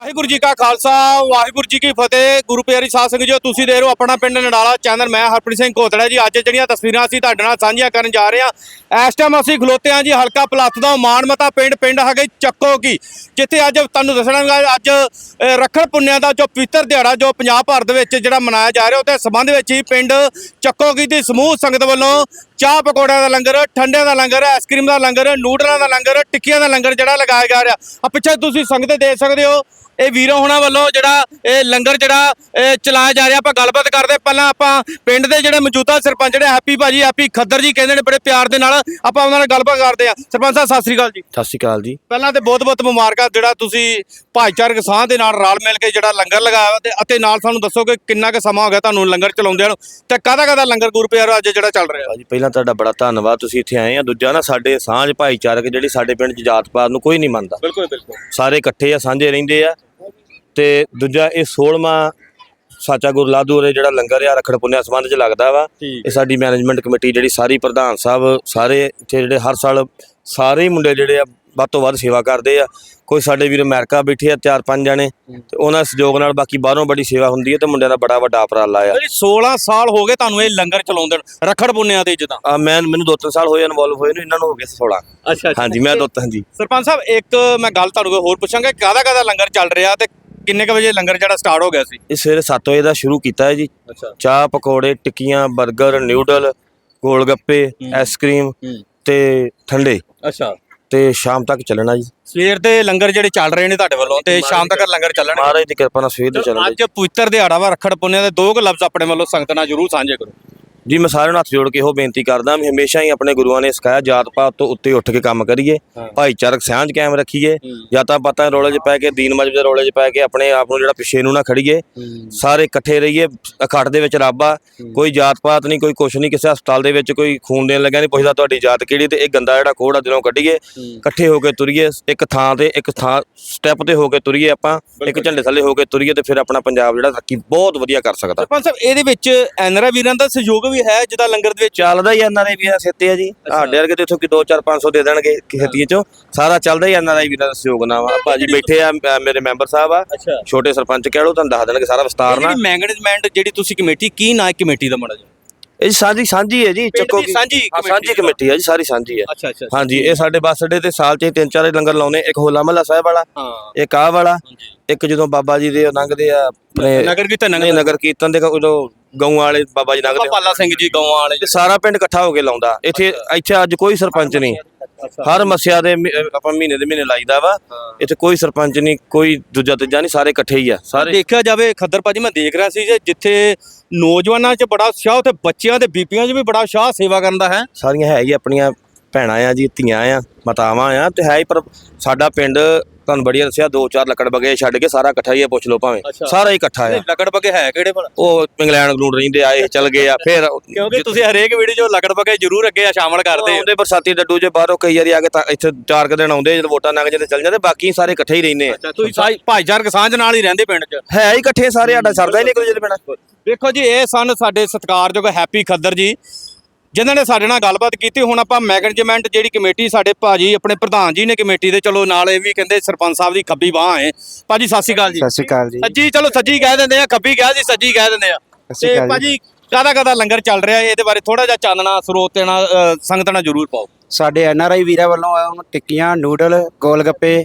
ਵਾਹਿਗੁਰੂ ਜੀ ਕਾ ਖਾਲਸਾ ਵਾਹਿਗੁਰੂ ਜੀ ਕੀ ਫਤਿਹ। ਗੁਰੂ ਪਿਆਰੀ ਸਾਧ ਸੰਗਤ ਜੀ ਤੁਸੀਂ ਦੇਖ ਰਹੇ ਹੋ ਆਪਣਾ ਪਿੰਡ ਨਡਾਲਾ ਚੈਨਲ ਮੈਂ ਹਰਪ੍ਰੀਤ ਸਿੰਘ ਕੋਤੜਾ ਜੀ। ਅੱਜ ਜਿਹੜੀਆਂ ਤਸਵੀਰਾਂ ਅਸੀਂ ਤੁਹਾਡੇ ਨਾਲ ਸਾਂਝੀਆਂ ਕਰਨ ਜਾ ਰਹੇ ਹਾਂ ਇਸ ਟਾਈਮ ਅਸੀਂ ਖਲੋਤੇ ਹਾਂ ਜੀ ਹਲਕਾ ਪਲੱਥ ਦਾ ਮਾਨਮਤਾ ਪਿੰਡ ਪਿੰਡ ਹੈਗੇ ਚੱਕੋ ਕੀ। ਜਿੱਥੇ ਅੱਜ ਤੁਹਾਨੂੰ ਦੱਸਣਾਗਾ ਅੱਜ ਅ, ਰੱਖੜ ਪੁੰਨਿਆ ਦਾ ਜੋ ਪਵਿੱਤਰ ਦਿਹਾੜਾ ਜੋ ਪੰਜਾਬ ਭਰ ਦੇ ਵਿੱਚ ਜਿਹੜਾ ਮਨਾਇਆ ਜਾ ਰਿਹਾ ਉਹਦੇ ਸੰਬੰਧ ਵਿੱਚ ਹੀ ਪਿੰਡ ਚੱਕੋ ਕੀ ਦੀ ਸਮੂਹ ਸੰਗਤ ਵੱਲੋਂ ਚਾਹ ਪਕੌੜਿਆਂ ਦਾ ਲੰਗਰ ਠੰਡਿਆਂ ਦਾ ਲੰਗਰ ਆਈਸਕ੍ਰੀਮ ਦਾ ਲੰਗਰ ਨੂਡਲਾਂ ਦਾ ਲੰਗਰ ਟਿੱਕੀਆਂ ਦਾ ਲੰਗਰ ਜਿਹੜਾ ਲਗਾਇਆ ਜਾ ਰਿਹਾ। ਆ ਪਿੱਛੇ ਤੁਸੀਂ ਸੰਗਤ ਦੇਖ ਸਕਦੇ ਹੋ ਇਹ ਵੀਰੋ ਹੁਣਾਂ ਵੱਲੋਂ ਜਿਹੜਾ ਇਹ ਲੰਗਰ ਜਿਹੜਾ ਇਹ ਚਲਾਇਆ ਜਾ ਰਿਹਾ ਆਪਾਂ ਗੱਲਬਾਤ ਕਰਦੇ ਪਹਿਲਾਂ ਆਪਾਂ ਪਿੰਡ ਦੇ ਜਿਹੜੇ ਮੌਜੂਦਾ ਸਰਪੰਚ ਜਿਹੜੇ ਹੈਪੀ ਭਾਜੀ ਹੈਪੀ ਖੱਦਰ ਜੀ ਕਹਿੰਦੇ ਨੇ ਬੜੇ ਪਿਆਰ ਦੇ ਨਾਲ ਆਪਾਂ ਉਹਨਾਂ ਨਾਲ ਗੱਲਬਾਤ ਕਰਦੇ ਆ ਸਰਪੰਚ ਸਾਹਿਬ ਸਤਿ ਸ੍ਰੀ ਅਕਾਲ ਜੀ। ਸਤਿ ਸ਼੍ਰੀ ਅਕਾਲ ਜੀ। ਪਹਿਲਾਂ ਤੇ ਬਹੁਤ-ਬਹੁਤ ਮੁਬਾਰਕਾਂ ਜਿਹੜਾ ਤੁਸੀਂ ਭਾਈਚਾਰਕ ਸਾਹ ਦੇ ਨਾਲ ਰਲ ਮਿਲ ਕੇ ਜਿਹੜਾ ਲੰਗਰ ਲਗਾਇਆ ਤੇ ਅਤੇ ਨਾਲ ਸਾਨੂੰ ਦੱਸੋ ਕਿ ਕਿੰਨਾ ਕੁ ਸਮਾਂ ਹੋ ਗਿਆ ਤੁਹਾਨੂੰ ਲੰਗਰ ਚਲਾਉਂਦਿਆਂ ਨੂੰ ਤੇ ਕਾਹਦਾ ਕਾਹਦਾ ਲੰਗਰ ਗੁਰੂ ਪਿਆਰਾ ਅੱਜ ਜਿਹੜਾ ਚੱਲ ਰਿਹਾ? ਭਾਜੀ ਪਹਿਲਾਂ ਤੁਹਾਡਾ ਬੜਾ ਧੰਨਵਾਦ ਤੁਸੀਂ ਇੱਥੇ ਆਏ ਆ। ਦੂਜਾ ਨਾ ਸਾਡੇ ਸਾਂਝ ਭਾਈਚਾਰਕ ਜਿਹੜੀ ਸਾਡੇ ਪਿੰਡ 'ਚ ਜਾਤ ਪਾਤ ਨੂੰ ਕੋਈ ਨਹੀਂ ਮੰਨਦਾ। ਬਿਲਕੁਲ ਬਿਲਕੁਲ। ਸਾਰੇ ਇਕੱਠੇ ਆ ਸਾਂਝੇ ਰਹਿੰਦੇ ਆ। ਤੇ ਦੂਜਾ ਇਹ 16ਵਾਂ ਸਾਚਾ ਗੁਰੂ ਲਾਦੂਰੇ ਜਿਹੜਾ ਲੰਗਰ ਆ ਰਖੜ ਪੁੰਨਿਆ ਸੰਬੰਧ 'ਚ ਲੱਗਦਾ ਵਾ। ਇਹ ਸਾਡੀ ਮੈਨੇਜਮੈਂਟ ਕਮੇਟੀ ਜਿਹੜੀ ਸਾਰੀ ਪ੍ਰਧਾਨ ਸਾਹਿਬ ਸਾਰੇ ਇੱਥੇ ਜਿਹੜੇ ਹਰ ਸਾਲ ਸਾਰੇ ਹੀ ਮੁੰਡੇ ਜਿਹੜੇ ਆ ਵੱਧ ਤੋਂ ਵੱਧ ਸੇਵਾ ਕਰਦੇ ਆ। ਕੋਈ ਸਾਡੇ ਵੀਰ ਅਮਰੀਕਾ ਬੈਠੇ ਆ ਚਾਰ ਪੰਜ ਜਣੇ ਤੇ ਉਹਨਾਂ ਦੇ ਸਹਿਯੋਗ ਨਾਲ ਬਾਕੀ ਬਾਹਰੋਂ ਬੜੀ ਸੇਵਾ ਹੁੰਦੀ ਹੈ ਤੇ ਮੁੰਡਿਆਂ ਦਾ ਬੜਾ ਵੱਡਾ ਉਪਰਾਲਾ ਆ। ਜੀ 16 ਸਾਲ ਹੋ ਗਏ ਤੁਹਾਨੂੰ ਇਹ ਲੰਗਰ ਚਲਾਉਂਦੇ ਰਖੜ ਪੁੰਨਿਆ ਤੇ ਜਿੱਦਾਂ। ਆ ਮੈਂ ਮੈਨੂੰ ਦੋ ਤਿੰਨ ਸਾਲ ਹੋਏ ਇਨਵੋਲਵ ਹੋਏ ਨੂੰ ਇਹਨਾਂ ਨੂੰ ਹੋ ਗਏ 16 ਅੱਛਾ ਹਾਂਜੀ ਮੈਂ ਦੋ ਹਾਂਜੀ। ਸਰਪੰਚ ਸਾਹਿਬ ਇੱਕ ਮੈਂ ਗੱਲ ਤੁਹਾਨੂੰ ਹੋਰ ਪੁੱਛਾਂਗਾ ਕਾਹਦਾ ਕਾਹਦਾ ਲੰਗਰ ਚੱਲ ਰਿਹਾ ਤੇ ਕਿੰਨੇ ਕ ਵਜੇ ਲੰਗਰ ਜਿਹੜਾ ਸਟਾਰਟ ਹੋ ਗਿਆ ਸੀ? ਇਹ ਸਵੇਰੇ 7 ਵਜੇ ਦਾ ਸ਼ੁਰੂ ਕੀਤਾ ਹੈ ਜੀ। ਅੱਛਾ। ਚਾਹ ਪਕੌੜੇ ਟਿੱਕੀਆਂ 버ਗਰ ਨਿਊਡਲ ਗੋਲ ਗੱਪੇ। ਆਈਸਕ੍ਰੀਮ ਤੇ ਠੰਡੇ। ਅੱਛਾ। ਤੇ ਸ਼ਾਮ ਤੱਕ ਚੱਲਣਾ ਜੀ। ਸਵੇਰ ਦੇ ਲੰਗਰ ਜਿਹੜੇ ਚੱਲ ਰਹੇ ਨੇ ਤੁਹਾਡੇ ਵੱਲੋਂ ਤੇ ਸ਼ਾਮ ਤੱਕ ਲੰਗਰ ਚੱਲਣਗੇ? ਮਹਾਰਾਜ ਦੀ ਕਿਰਪਾ ਨਾਲ ਸਵੇਰ ਦੇ ਚੱਲਣਾ ਅੱਜ ਪਵਿੱਤਰ ਦਿਹਾੜਾ ਵਾ ਰੱਖੜ ਪੁੰਨਿਆ ਦੇ ਦੋ ਕੁ ਲਫ਼ਜ਼ ਆਪਣੇ ਵੱਲੋਂ ਸੰਗਤ ਨਾਲ ਜਰੂਰ ਸਾਂਝੇ ਕਰੋ। ਜੀ ਮੈਂ ਸਾਰਿਆਂ ਨੂੰ ਹੱਥ ਜੋੜ ਕੇ ਇਹੋ ਬੇਨਤੀ ਕਰਦਾ ਵੀ ਹਮੇਸ਼ਾ ਹੀ ਆਪਣੇ ਗੁਰੂਆਂ ਨੇ ਸਿਖਾਇਆ ਜਾਤ ਪਾਤ ਤੋਂ ਉੱਤੇ ਉੱਠ ਕੇ ਕੰਮ ਕਰੀਏ। ਭਾਈਚਾਰਕ ਸਾਂਝ ਕਾਇਮ ਰੱਖੀਏ। ਜਾਤਾਂ ਪਾਤਾਂ ਰੌਲੇ 'ਚ ਪੈ ਕੇ ਦੀਨ ਮਜਬ ਦੇ ਰੌਲੇ 'ਚ ਪੈ ਕੇ ਆਪਣੇ ਆਪ ਨੂੰ ਜਿਹੜਾ ਪਿੱਛੇ ਨੂੰ ਨਾ ਖੜੀਏ ਸਾਰੇ ਇਕੱਠੇ ਰਹੀਏ ਇਕੱਠ ਦੇ ਵਿੱਚ ਰੱਬ ਆ ਕੋਈ ਜਾਤ ਪਾਤ ਨਹੀਂ ਕੋਈ ਕੁਛ ਨਹੀਂ ਕਿਸੇ ਹਸਪਤਾਲ ਦੇ ਵਿੱਚ ਕੋਈ ਖੂਨ ਦੇਣ ਲੱਗਿਆ ਨਹੀਂ ਪੁੱਛਦਾ ਤੁਹਾਡੀ ਜਾਤ ਕਿਹੜੀ ਤੇ ਇਹ ਗੰਦਾ ਜਿਹੜਾ ਕੋੜ ਆ ਦਿਲੋਂ ਕੱਢੀਏ ਇਕੱਠੇ ਹੋ ਕੇ ਤੁਰੀਏ ਇੱਕ ਥਾਂ ਤੇ ਇੱਕ ਥਾਂ ਸਟੈਪ ਤੇ ਹੋ ਕੇ ਤੁਰੀਏ ਆਪਾਂ ਇੱਕ ਝੰਡੇ ਥੱਲੇ ਹੋ ਕੇ ਤੁਰੀਏ ਤੇ ਫਿਰ ਆਪਣਾ ਪੰਜਾਬ ਜਿਹੜਾ ਤਰੱਕੀ ਬਹੁਤ ਵਧੀਆ ਕਰ ਸਕਦਾ। ਸਰਪੰਚ ਸਾਹਿਬ ਇਹਦੇ ਵਿੱਚ ਐਨਰਾ ਵੀਰਾਂ ਦਾ ਸਹਿਯੋਗ ਵੀ ਹੈ ਜਿਹਦਾ ਲੰਗਰ ਦੇ ਵਿੱਚ? ਚੱਲਦਾ ਹੀ ਇਹਨਾਂ ਦੇ ਵੀਰਾਂ ਸਿੱਤੇ ਆ ਜੀ। ਸਾਡੇ ਵਰਗੇ ਤੇ ਇੱਥੋਂ ਕਿ 2 4 500 ਦੇ ਦੇਣਗੇ ਖੇਤੀਆਂ ਚੋਂ। ਸਾਰਾ ਚੱਲਦਾ ਹੀ ਇਹਨਾਂ ਦਾ ਹੀ ਵੀਰਾਂ ਦਾ ਸਹਿਯੋਗ ਨਾਲ। ਵਾ ਭਾਜੀ ਬੈਠੇ ਆ ਅ, ਮੇਰੇ ਮੈਂਬਰ ਸਾਹਿਬ ਆ। ਅੱਛਾ। ਛੋਟੇ ਸਰਪੰਚ ਕਹਿ ਲਓ ਤੁਹਾਨੂੰ ਦੱਸ ਦੇਣਗੇ ਸਾਰਾ ਵਿਸਤਾਰ ਨਾਲ ਜਿਹੜੀ ਮੈਨੇਜਮੈਂਟ ਜਿਹੜੀ ਤੁਸੀਂ ਕਮੇਟੀ ਕੀ ਨਾਂ ਹੈ ਕਮੇਟੀ ਦਾ ਮਾੜਾ ਜਿਹਾ? ਇਹ ਸਾਡੀ ਸਾਂਝੀ ਹੈ ਜੀ ਚੱਕੋ ਦੀ ਸਾਂਝੀ ਹਾਂ, ਸਾਂਝੀ ਕਮੇਟੀ ਹੈ ਜੀ ਸਾਰੀ ਸਾਂਝੀ ਹੈ। ਅੱਛਾ ਅੱਛਾ ਹਾਂਜੀ ਇਹ ਸਾਡੇ ਬੱਸ ਅੱਡੇ ਤੇ ਸਾਲ 'ਚ ਤਿੰਨ ਚਾਰ ਲੰਗਰ ਲਾਉਨੇ ਇੱਕ ਹੋਲਾ ਮਹੱਲਾ ਸਾਹਿਬ ਵਾਲਾ ਹਾਂ। ਇੱਕ ਆਹ ਵਾਲਾ ਇੱਕ ਜਦੋਂ ਬਾਬਾ ਜੀ ਦੇ ਉਹ ਲੰਘਦੇ ਆ ਆਪਣੇ ਨਗਰ ਕੀਰਤਨ ਨਹੀਂ ਨਗਰ ਕੀਰਤਨ ਦੇ ਉਦੋਂ ਗਊਆਂ ਵਾਲੇ ਬਾਬਾ ਜੀ ਲੰਘਦੇ ਆ। ਪਾਲਾ ਸਿੰਘ ਜੀ ਗੌਵਾਂ ਵਾਲੇ। ਤੇ ਸਾਰਾ ਪਿੰਡ ਇਕੱਠਾ ਹੋ ਕੇ ਲਾਉਂਦਾ। ਇੱਥੇ ਇੱਥੇ ਅੱਜ ਕੋਈ ਸਰਪੰਚ ਨਹੀਂ। ਹਰ ਮਸਿਆ ਦੇ ਮਹੀ- ਅਹ ਆਪਾਂ ਮਹੀਨੇ ਦੇ ਮਹੀਨੇ ਲਾਈਦਾ ਵਾ। ਇੱਥੇ ਕੋਈ ਸਰਪੰਚ ਨਹੀਂ ਕੋਈ ਦੂਜਾ ਤੀਜਾ ਨਹੀਂ ਸਾਰੇ ਇਕੱਠੇ ਹੀ ਆ ਸਾਰੇ। ਦੇਖਿਆ ਜਾਵੇ ਖੱਦਰ ਭਾਜੀ ਮੈਂ ਦੇਖ ਰਿਹਾ ਸੀ ਜੇ ਜਿੱਥੇ ਨੌਜਵਾਨਾਂ 'ਚ ਬੜਾ ਉਤਸ਼ਾਹ ਉੱਥੇ ਬੱਚਿਆਂ ਤੇ ਬੀਬੀਆਂ 'ਚ ਵੀ ਬੜਾ ਉਤਸ਼ਾਹ ਸੇਵਾ ਕਰਨ ਦਾ ਹੈ। ਸਾਰੀਆਂ ਹੈ ਹੀ ਆਪਣੀਆਂ ਭੈਣਾਂ ਆ ਜੀ ਧੀਆਂ ਆ ਮਾਤਾਵਾਂ ਆ ਤੇ ਹੈ ਹੀ ਪਰ ਸਾਡਾ ਪਿੰਡ ਤੁਹਾਨੂੰ ਬੜੀਆ ਦੱਸਿਆ ਦੋ ਚਾਰ ਲੱਕੜ ਬਗੇ ਛੱਡ ਕੇ ਸਾਰਾ ਇਕੱਠਾ ਹੀ ਆ ਪੁੱਛ ਲਓ ਭਾਵੇਂ। ਸਾਰਾ ਹੀ ਇਕੱਠਾ ਆ। ਲਕੜ ਬਗੇ ਹੈ ਕਿਹੜੇ ਭਲਾ? ਉਹ ਇੰਗਲੈਂਡ ਗਲੂਡ ਰਹਿੰਦੇ ਆਏ ਚੱਲ ਗਏ ਆ ਫਿਰ ਕਿਉਂਕਿ ਤੁਸੀਂ ਹਰੇਕ ਵੀਡੀਓ 'ਚ ਲਕੜ ਬਗੇ ਜ਼ਰੂਰ ਅੱਗੇ ਆ ਸ਼ਾਮਲ ਕਰਦੇ ਆਉਂਦੇ ਬਰਸਾਤੀ ਡੱਡੂ ਜੇ ਬਾਹਰੋਂ ਕਈ ਵਾਰੀ ਆ ਕੇ ਤਾਂ ਇੱਥੇ ਚਾਰ ਕੁ ਦਿਨ ਆਉਂਦੇ ਜਦੋਂ ਵੋਟਾਂ ਲੰਘ ਜਾਂਦੇ ਚੱਲ ਜਾਂਦੇ ਬਾਕੀ ਸਾਰੇ ਇਕੱਠੇ ਹੀ ਰਹਿੰਦੇ ਆ। ਤੁਸੀਂ ਭਾਈਚਾਰਕ ਸਾਂਝ ਨਾਲ ਹੀ ਰਹਿੰਦੇ ਪਿੰਡ 'ਚ? ਹੈ ਹੀ ਇਕੱਠੇ ਸਾਰੇ ਸਾਡਾ ਸਰਦਾ ਹੀ ਨਹੀਂ ਕੋਈ ਜਿਹੜੇ ਪਿੰਡ ਵੇਖੋ ਜੀ ਇਹ ਸਨ ਸਾਡੇ ਸਤਿਕਾਰਯੋਗ ਹੈਪੀ ਖੱਦਰ ਜੀ ਜਿਨ੍ਹਾਂ ਨੇ ਸਾਡੇ ਨਾਲ ਗੱਲਬਾਤ ਕੀਤੀ ਹੁਣ ਆਪਾਂ ਮੈਨੇਜਮੈਂਟ ਜਿਹੜੀ ਕਮੇਟੀ ਸਾਡੇ ਭਾਜੀ ਆਪਣੇ ਪ੍ਰਧਾਨ ਜੀ ਨੇ ਕਮੇਟੀ ਦੇ ਚਲੋ ਨਾਲ ਇਹ ਵੀ ਕਹਿੰਦੇ ਸਰਪੰਚ ਸਾਹਿਬ ਦੀ ਖੱਬੀ ਬਾਹ ਹੈ। ਭਾਜੀ ਸਤਿ ਸ਼੍ਰੀ ਅਕਾਲ ਜੀ। ਸਤਿ ਸ਼੍ਰੀ ਅਕਾਲ ਜੀ। ਸੱਜੀ ਚਲੋ ਸੱਜੀ ਕਹਿ ਦਿੰਦੇ ਆ ਖੱਬੀ ਕਹਿ ਜੀ ਸੱਜੀ ਕਹਿ ਦਿੰਦੇ ਆ। ਤੇ। ਭਾਜੀ ਕਾਹਦਾ ਕਾਹਦਾ ਲੰਗਰ ਚੱਲ ਰਿਹਾ ਇਹਦੇ ਬਾਰੇ ਥੋੜਾ ਜਿਹਾ ਚਾਨਣਾ ਸਰੋਤ ਨਾਲ ਅ, ਸੰਗਤ ਨਾਲ ਜ਼ਰੂਰ ਪਾਓ। ਸਾਡੇ ਐਨ ਆਰ ਆਈ ਵੀਰਾਂ ਵੱਲੋਂ ਹੁਣ ਟਿੱਕੀਆਂ ਨੂਡਲ ਗੋਲ ਗੱਪੇ